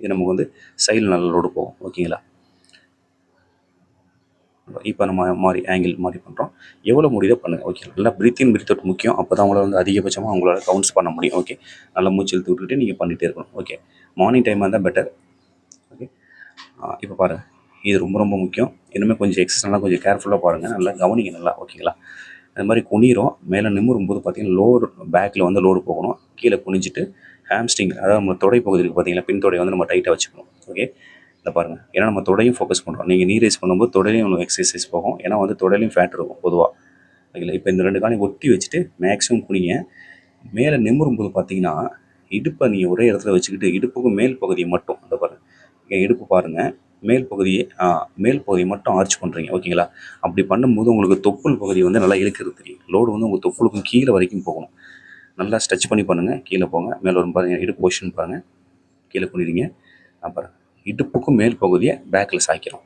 இது நமக்கு வந்து சைடில் நல்ல லோடு போகும். ஓகேங்களா இப்போ நம்ம மாதிரி ஆங்கிள் மாதிரி பண்ணுறோம் எவ்வளோ முடியுதோ பண்ணுங்கள் ஓகே நல்லா பிரீத்திங் பிரீத் அவுட் முக்கியம். அப்போ தான் உங்களால் வந்து அதிகபட்சமாக உங்களால் கவுண்ட்ஸ் பண்ண முடியும். ஓகே நல்லா மூச்சு இழுத்து விட்டுட்டு நீங்கள் பண்ணிகிட்டே இருக்கணும் ஓகே மார்னிங் டைமாக இருந்தால் பெட்டர் ஓகே இப்போ பாருங்கள் இது ரொம்ப ரொம்ப முக்கியம். இனிமேல் கொஞ்சம் எக்ஸசைஸ்லாம் கொஞ்சம் கேர்ஃபுல்லாக பாருங்கள் நல்லா கவனிங்க நல்லா ஓகேங்களா அது மாதிரி குனிறோம் மேலே நிமிரும்போது பார்த்தீங்கன்னா லோவர் பேக்கில் வந்து லோடு போகணும். கீழே குனிஞ்சிட்டு ஹேம்ஸ்டிங் அதாவது நம்ம தொடை பகுதிக்கு பார்த்தீங்கன்னா பின் தொடை வந்து நம்ம டைட்டாக வச்சுக்கணும். ஓகே இந்த பாருங்கள் ஏன்னா நம்ம தொடையும் ஃபோக்கஸ் பண்ணுறோம் நீங்கள் நீ ரைஸ் பண்ணும்போது தொடையிலையும் எக்ஸசைஸ் போகும். ஏன்னா வந்து தொடையிலையும் ஃபேட் இருக்கும் பொதுவாக ஓகேங்களா இப்போ இந்த ரெண்டு காலையும் ஒட்டி வச்சுட்டு மேக்ஸிமம் குனிங்க. மேலே நிமிரும் போது பார்த்தீங்கன்னா இடுப்பை நீங்கள் ஒரே இடத்துல வச்சுக்கிட்டு இடுப்புக்கும் மேல் பகுதியை மட்டும் அந்த பாருங்கள் இடுப்பு பாருங்கள் மேல் பகுதியை மேல் பகுதியை மட்டும் ஆர்ச் பண்ணுறீங்க ஓகேங்களா அப்படி பண்ணும்போது உங்களுக்கு தொப்புள் பகுதி வந்து நல்லா இழுக்கிறது தெரியும். லோடு வந்து உங்கள் தொப்புளுக்கும் கீழே வரைக்கும் போகணும். நல்லா ஸ்ட்ரெச் பண்ணி பண்ணுங்கள் கீழே போங்க. மேலே வரும் பாருங்கள் இடுப்பு பொசிஷன் பாருங்கள் கீழே குனிறீங்க அப்புறம் இடுப்புக்கும் மேல் பகுதியை பேக்கில் சாய்க்கிறோம்.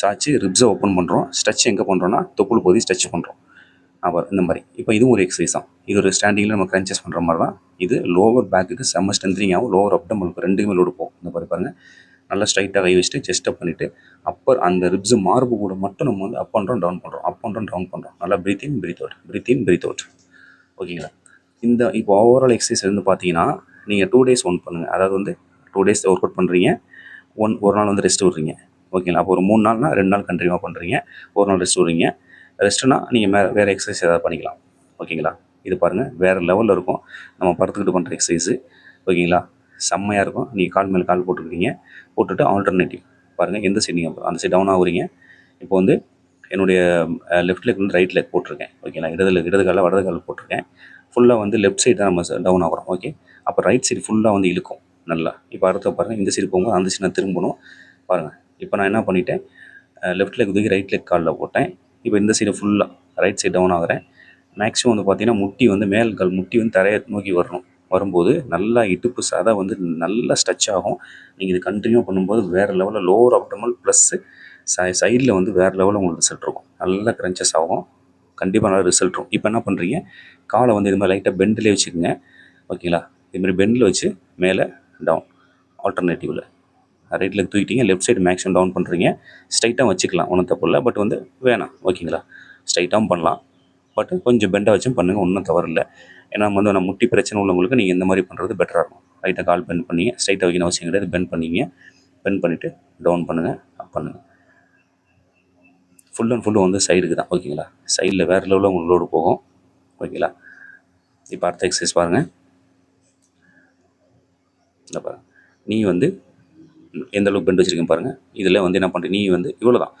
சாய்ச்சி ரிப்ஸை ஓப்பன் பண்ணுறோம் ஸ்ட்ரெச் எங்கே பண்ணுறோன்னா தொப்புள் பகுதி ஸ்ட்ரெச் பண்ணுறோம் அப்புறம் இந்த மாதிரி. இப்போ இதுவும் ஒரு எக்ஸசைஸ் தான். இது ஒரு ஸ்டாண்டிங்கில் நம்ம கிரன்ச்சஸ் பண்ணுற மாதிரி தான். இது லோவர் பேக்குக்கு செம்ம ஸ்ட்ரென்த்னிங் ஆகும். லோவர் அப்டமலுக்கு ரெண்டுமே லோடு போகும். இந்த மாதிரி பாருங்கள் நல்லா ஸ்ட்ரைட்டாக கை வச்சுட்டு செஸ்ட் அப் பண்ணிவிட்டு அப்பர் அந்த ரிப்ஸ் மார்பு கூட மட்டும் நம்ம வந்து அப் பண்ணுறோம் டவுன் பண்ணுறோம் அப் பண்ணுறோம் டவுன் பண்ணுறோம் நல்லா breathe in breathe out breathe in breathe out ஓகேங்களா இந்த இப்போ ஓவரால் எக்ஸசைஸ் வந்து பார்த்தீங்கன்னா நீங்கள் டூ டேஸ் ஒன் பண்ணுங்கள் அதாவது வந்து டூ டேஸ் ஒர்க் அவுட் பண்ணுறீங்க ஒன் ஒரு நாள் வந்து ரெஸ்ட் விட்றீங்க. ஓகேங்களா அப்போ ஒரு மூணு நாள்னா ரெண்டு நாள் கண்டினியூவாக பண்ணுறீங்க ஒரு நாள் ரெஸ்ட் விட்றீங்க. ரெஸ்ட்டுனா நீங்கள் மே வேறு எக்ஸசைஸ் ஏதாவது பண்ணிக்கலாம். ஓகேங்களா இது பாருங்கள் வேறு லெவலில் இருக்கும். நம்ம படுத்துக்கிட்டு பண்ணுற எக்ஸசைஸு ஓகேங்களா செம்மையாக இருக்கும். நீங்கள் கால் மேலே கால் போட்டுருக்கீங்க போட்டுட்டு ஆல்டர்னேட்டிவ் பாருங்கள் எந்த சைடு நீங்கள் அந்த சைடு டவுன் ஆகுறீங்க. இப்போ வந்து என்னுடைய லெஃப்ட் லெக் வந்து ரைட் லெக் போட்டிருக்கேன். ஓகேங்களா? இடது இடது காலில் வலது காலில் போட்டிருக்கேன். ஃபுல்லாக வந்து லெஃப்ட் சைடு தான் நம்ம டவுன் ஆகிறோம். ஓகே? அப்போ ரைட் சைடு ஃபுல்லாக வந்து இழுக்கும். நல்லா. இப்போ அடுத்த பாருங்கள் இந்த சைடு போகும்போது அந்த சைடு நான் திரும்பணும். பாருங்கள் இப்போ நான் என்ன பண்ணிட்டேன்? லெஃப்ட் லெக் தூக்கி ரைட் லெக் காலில் போட்டேன். இப்போ இந்த சைடு ஃபுல்லாக ரைட் சைடு டவுன் ஆகிறேன். மேக்ஸிமம் வந்து பார்த்தீங்கன்னா முட்டி வந்து மேல் கால் முட்டி வந்து தரையை நோக்கி வரணும். வரும்போது நல்லா இடுப்பு சதை வந்து நல்லா ஸ்ட்ரெச் ஆகும். நீங்கள் இது கண்டினியூ பண்ணும்போது வேறு லெவலில் லோவர் அப்டமல் ப்ளஸ்ஸு சை சைடில் வந்து வேறு லெவலில் உங்களுக்கு ரிசல்ட் இருக்கும். நல்லா க்ரன்ச்சஸ் ஆகும். கண்டிப்பாக நல்லா ரிசல்ட் இருக்கும் இப்போ என்ன பண்ணுறீங்க காலை வந்து இது மாதிரி லைட்டாக பெண்டிலே வச்சுக்கோங்க. ஓகேங்களா இதுமாதிரி பெண்டில் வச்சு மேலே டவுன் ஆல்டர்னேட்டிவில் ரைட் லெக் தூக்கிட்டீங்க லெஃப்ட் சைடு மேக்ஸிமம் டவுன் பண்ணுறீங்க ஸ்ட்ரைட்டாக வச்சுக்கலாம் ஒன்றும் தப்பு இல்லை. பட் வந்து வேணாம். ஓகேங்களா ஸ்ட்ரைட்டாகவும் பண்ணலாம். பட் கொஞ்சம் பெண்டாக வச்சும் பண்ணுங்கள் ஒன்றும் தவறில்லை. ஏன்னா வந்து நம்ம முட்டி பிரச்சனை உள்ளவங்களுக்கு நீங்கள் இந்த மாதிரி பண்ணுறது பெட்டராக இருக்கும். ரைட்டை கால் பெண்ட் பண்ணிங்க ஸ்ட்ரைட்டாக வைக்கணும் அவசியம் கிடையாது. பெண்ட் பண்ணிங்க பெண்ட் பண்ணிவிட்டு டவுன் பண்ணுங்கள் அப் பண்ணுங்கள் ஃபுல் அண்ட் ஃபுல்லும் வந்து சைடுக்கு தான் ஓகேங்களா சைடில் வேறு லெவலில் உங்களுக்கு லோடு போகும் ஓகேங்களா இப்போ அடுத்த எக்ஸசைஸ் பாருங்கள் இல்லை பாருங்கள் நீ வந்து எந்த அளவுக்கு பெண்ட் வச்சுருக்கேன் பாருங்கள் இதில் வந்து என்ன பண்ணுறேன் நீ வந்து இவ்வளோ தான்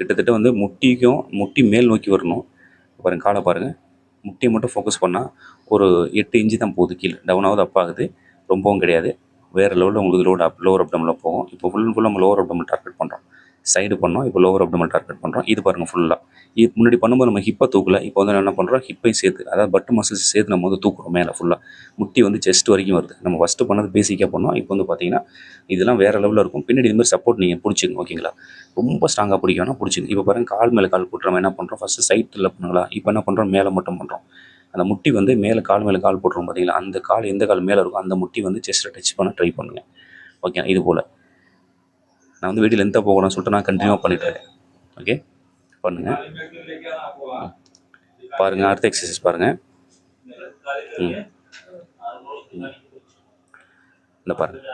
கிட்டத்தட்ட வந்து முட்டிக்கும் முட்டி மேல் நோக்கி வரணும். பாருங்கள் காலை பாருங்கள் முட்டியை மட்டும் ஃபோக்கஸ் பண்ணால் ஒரு எட்டு இன்ச்சு தான் போகுது கீழே. டவுன் ஆகுது அப் ஆகுது. ரொம்பவும் கிடையாது. வேறு லெவலில் உங்களுக்கு லோடு அப் லோவர் அப்டமில் போகும். இப்போ ஃபுல் அண்ட் ஃபுல் நம்ம லோவர் அப்டமில் டார்கெட் பண்ணுறோம் சைடு பண்ணோம். இப்போ லோவர் அப்டமல் டார்கெட் பண்ணுறோம் இது பாருங்கள் ஃபுல்லாக இது முன்னாடி பண்ணும்போது நம்ம ஹிப்பை தூக்கல. இப்போ வந்து என்ன பண்ணுறோம் ஹிப்பையும் சேர்த்து அதாவது பட்டு மசில்ஸ் சேர்த்து நம்ம வந்து தூக்குறோம் மேலே ஃபுல்லாக முட்டி வந்து செஸ்ட் வரைக்கும் வருது. நம்ம ஃபஸ்ட்டு பண்ணது பேசிக்காக பண்ணோம். இப்போ வந்து பார்த்தீங்கன்னா இதெல்லாம் வேறு லெவலில் இருக்கும். பின்னாடி இதுமாதிரி சப்போர்ட் நீங்கள் பிடிச்சிங்க ஓகேங்களா ரொம்ப ஸ்ட்ராங்காக பிடிக்க வேணால் பிடிச்சிங்க இப்போ பாருங்கள் கால் மேலே கால் போட்டு நம்ம என்ன பண்ணுறோம் ஃபஸ்ட்டு சைட்டில் பண்ணுங்களா இப்போ என்ன பண்ணுறோம் மேலே மட்டும் பண்ணுறோம் அந்த முட்டி வந்து மேலே கால் மேலே கால் போட்டுரும் பார்த்தீங்களா அந்த கால் எந்த கால் மேலே இருக்கோ அந்த முட்டி வந்து செஸ்ட்டை டச் பண்ண ட்ரை பண்ணுங்கள் ஓகே இது போல். நான் வந்து வீடியோ லென்த்தாக போகணும்னு சொல்லிட்டு நான் கண்டினியூவாக பண்ணிட்டுருக்கேன் ஓகே பண்ணுங்கள் பாருங்கள் அடுத்த எக்ஸசைஸ் பாருங்கள் ம். இந்த பாருங்கள்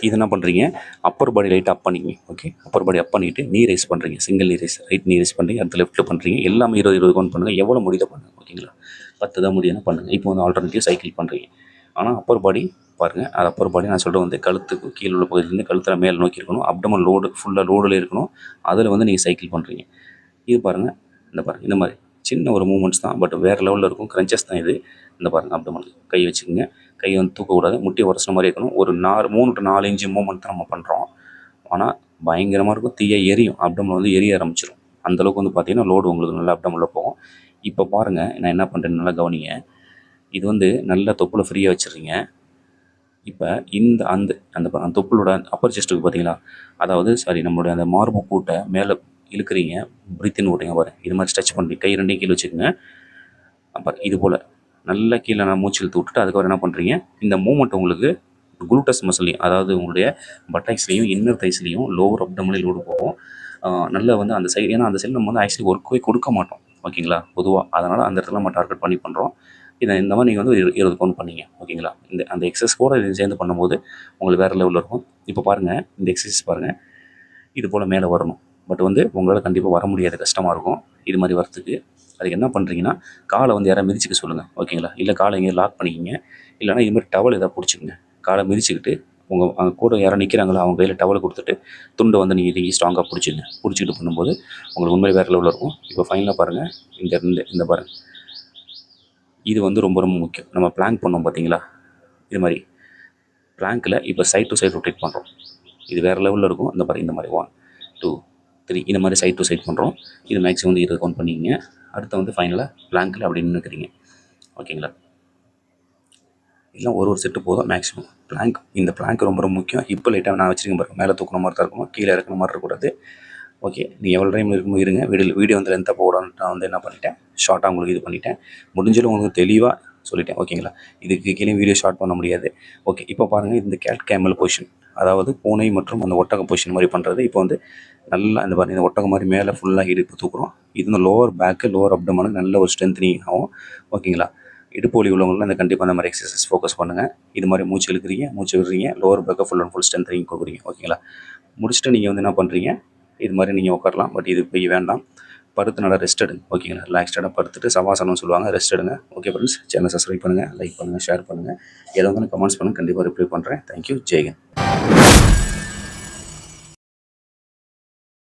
இது என்ன பண்ணுறீங்க அப்பர் பாடி லைட் அப் பண்ணிக்கிங்க. ஓகே அப்பர் பாடி அப் பண்ணிவிட்டு நீ ரைஸ் பண்ணுறீங்க சிங்கிள் நீ ரைஸ் ரைட் நீ ரைஸ் பண்ணுறீங்க அடுத்து லெஃப்ட்டில் பண்ணுறீங்க எல்லாமே இருபது இருபது கவுண்ட் பண்ணுங்கள் எவ்வளோ முடியுதோ பண்ணுங்கள் ஓகேங்களா பத்து தான் முடியுதுன்னா பண்ணுங்கள் இப்போ வந்து ஆல்டர்னேட்டிவ் சைக்கிள் பண்ணுறீங்க ஆனால் அப்பர் பாடி பாருங்கள் அது அப்பர் பாடி நான் சொல்கிறது வந்து கழுத்துக்கு கீழே உள்ள பகுதியிலேருந்து கழுத்தில் மேலே நோக்கி இருக்கணும். அப்டமன் லோடு ஃபுல்லாக லோடில் இருக்கணும். அதில் வந்து நீங்கள் சைக்கிள் பண்ணுறீங்க இது பாருங்கள் இந்த பாருங்கள் இந்த மாதிரி சின்ன ஒரு மூமெண்ட்ஸ் தான். பட் வேறு லெவலில் இருக்கும். க்ரன்ச்சஸ் தான் இது. இந்த பாருங்கள் அப்டமல் கை வச்சுக்கோங்க. கை வந்து தூக்கக்கூடாது. முட்டியை உரசின மாதிரி இருக்கணும். ஒரு நாலு மூணு டு நாலு இன்ச்சு மூமெண்ட் தான் நம்ம பண்ணுறோம் ஆனால் பயங்கரமாக இருக்கும். தீயை எரியும். அப்டமன் வந்து எரிய ஆரம்பிச்சிடும் அந்தளவுக்கு வந்து பார்த்தீங்கன்னா லோடு உங்களுக்கு நல்லா அப்டமில் போகும். இப்போ பாருங்கள் நான் என்ன பண்ணுறேன்னு நல்லா கவனிங்க. இது வந்து நல்லா தொப்புளை ஃப்ரீயாக வச்சுருங்க இப்போ இந்த அந்த அந்த அந்த தொப்புளோட அப்பர் செஸ்ட்டுக்கு பார்த்தீங்களா அதாவது சாரி நம்மளுடைய அந்த மார்பு கூட்டை மேலே இழுக்கிறீங்க பிரித்தின் ஓட்டிங்க பாரு. இது மாதிரி ஸ்ட்ரெச் பண்ணி கை ரெண்டையும் கீழே வச்சுக்கோங்க. அப்புறம் இது போல் நல்லா கீழே நான் மூச்சு இழுத்து விட்டுட்டு அதுக்கப்புறம் என்ன பண்ணுறீங்க இந்த மூமெண்ட் உங்களுக்கு குளூட்டஸ் மசிலையும் அதாவது உங்களுடைய பட்டாக்ஸ்லேயும் இன்னர் தைஸ்லேயும் லோவர் அப்டமனில் லோடு போகும். நல்லா வந்து அந்த சைடு ஏன்னா அந்த சைடு நம்ம வந்து ஆக்சுவலி ஒர்க்கே கொடுக்க மாட்டோம். ஓகேங்களா? பொதுவாக அதனால் அந்த இடத்துல நம்ம டார்கெட் பண்ணி பண்ணுறோம் இதை இந்த மாதிரி நீங்கள் வந்து இரு- இருபது பவுன் பண்ணீங்க. ஓகேங்களா? இந்த அந்த எக்ஸசைஸ் கூட இது சேர்ந்து பண்ணும்போது உங்களுக்கு வேறு லெவலில் இருக்கும். இப்போ பாருங்கள் இந்த எக்ஸசைஸ் பாருங்கள் இது போல் மேலே வரணும். பட் வந்து உங்களால் கண்டிப்பாக வர முடியாது. கஷ்டமாக இருக்கும். இது மாதிரி வரத்துக்கு அதுக்கு என்ன பண்ணுறீங்கன்னா காலை வந்து யாராவது மிதிச்சுக்க சொல்லுங்கள் ஓகேங்களா? இல்லை காலை எங்கேயும் லாக் பண்ணிக்கிங்க. இல்லைனா இதுமாதிரி டவல் எதாவது பிடிச்சிக்கங்க. காலை மிதிச்சுக்கிட்டு உங்கள் அங்கே கூட யாரும் நிற்கிறாங்களோ அவங்க கையில் டவலை கொடுத்துட்டு துண்டை வந்து நீங்கள் இறுக்கி ஸ்ட்ராங்காக பிடிச்சிங்க. பிடிச்சிக்கிட்டு பண்ணும்போது உங்களுக்கு உண்மை வேறு லெவலில் இருக்கும். இப்போ ஃபைனலாக பாருங்கள் இந்த இந்த இந்த இது வந்து ரொம்ப ரொம்ப முக்கியம். நம்ம பிளாங்க் பண்ணோம் பார்த்தீங்களா இது மாதிரி. பிளாங்க்கில் இப்போ சைட் டு சைட் ரொட்டேட் பண்ணுறோம் இது வேறு லெவலில் இருக்கும். இந்த மாதிரி இந்த மாதிரி. ஒன் டூ த்ரீ இந்த மாதிரி சைட் டு சைட் பண்ணுறோம் இது மேக்ஸிமம் வந்து இருபது கவுண்ட் பண்ணிக்கிங்க. அடுத்து வந்து ஃபைனலாக பிளாங்கில் அப்படி நின்றுக்கிறீங்க ஓகேங்களா இதெல்லாம் ஒரு ஒரு செட்டு போதும் மேக்ஸிமம் பிளாங்க் இந்த பிளாங்க் ரொம்ப ரொம்ப முக்கியம். இப்போ லைட்டாக நான் வச்சிருக்கேன் பாருங்கள் மேலே தூக்கின மாதிரி தான் இருக்கணும் கீழே இறக்குற மாதிரி இருக்கக்கூடாது. ஓகே நீங்கள் எவ்வளோ டைம் இருக்கும்போது இருங்க. வீடியோ வீடியோ வந்து லென்த்தாக போடான்னு நான் வந்து என்ன பண்ணிட்டேன்? ஷார்ட்டாக உங்களுக்கு இது பண்ணிட்டேன். முடிஞ்சாலும் உங்களுக்கு தெளிவாக சொல்லிட்டேன். ஓகேங்களா இதுக்கு கீழே வீடியோ ஷார்ட் பண்ண முடியாது. ஓகே இப்போ பாருங்கள் இந்த கேட் கேமல் பொசிஷன் அதாவது பூனை மற்றும் அந்த ஒட்டக பொசிஷன் மாதிரி பண்ணுறது இப்போ வந்து நல்லா இந்த பாருங்கள் இந்த ஒட்டகம் மாதிரி மேலே ஃபுல்லாக இடுப்பு தூக்குறோம். இது இந்த லோவர் பேக்கு லோவர் அப்டமனுக்கு நல்ல ஒரு ஸ்ட்ரென்த்னிங் ஆகும். ஓகேங்களா இடுப்பு வலி உள்ளவங்களாம் அந்த கண்டிப்பாக அந்த மாதிரி எக்ஸசைஸ் ஃபோக்கஸ் பண்ணுங்கள் இது மாதிரி மூச்சு இழுக்கிறீங்க மூச்சு விடுறீங்க லோவர் பேக்கை ஃபுல் அண்ட் ஃபுல் ஸ்ட்ரென்த்னிங் கொடுக்குறீங்க. ஓகேங்களா முடிச்சுட்டு நீங்கள் வந்து என்ன பண்ணுறீங்க இது மாதிரி நீங்கள் உட்காரலாம். பட் இது போய் வேண்டாம். படுத்து நல்லா ரெஸ்ட் எடுங்க. ஓகேங்களா ரிலாக்ஸ்டாக படுத்துட்டு சவாசனம் சொல்லுவாங்க. ரெஸ்ட் எடுங்க. ஓகே ஃப்ரெண்ட்ஸ் சேனல் சப்ஸ்கிரைப் பண்ணுங்கள் லைக் பண்ணுங்கள் ஷேர் பண்ணுங்கள் எதாவது கமெண்ட்ஸ் பண்ணுங்கள் கண்டிப்பாக ரிப்ளை பண்ணுறேன் தேங்க்யூ ஜெயகன்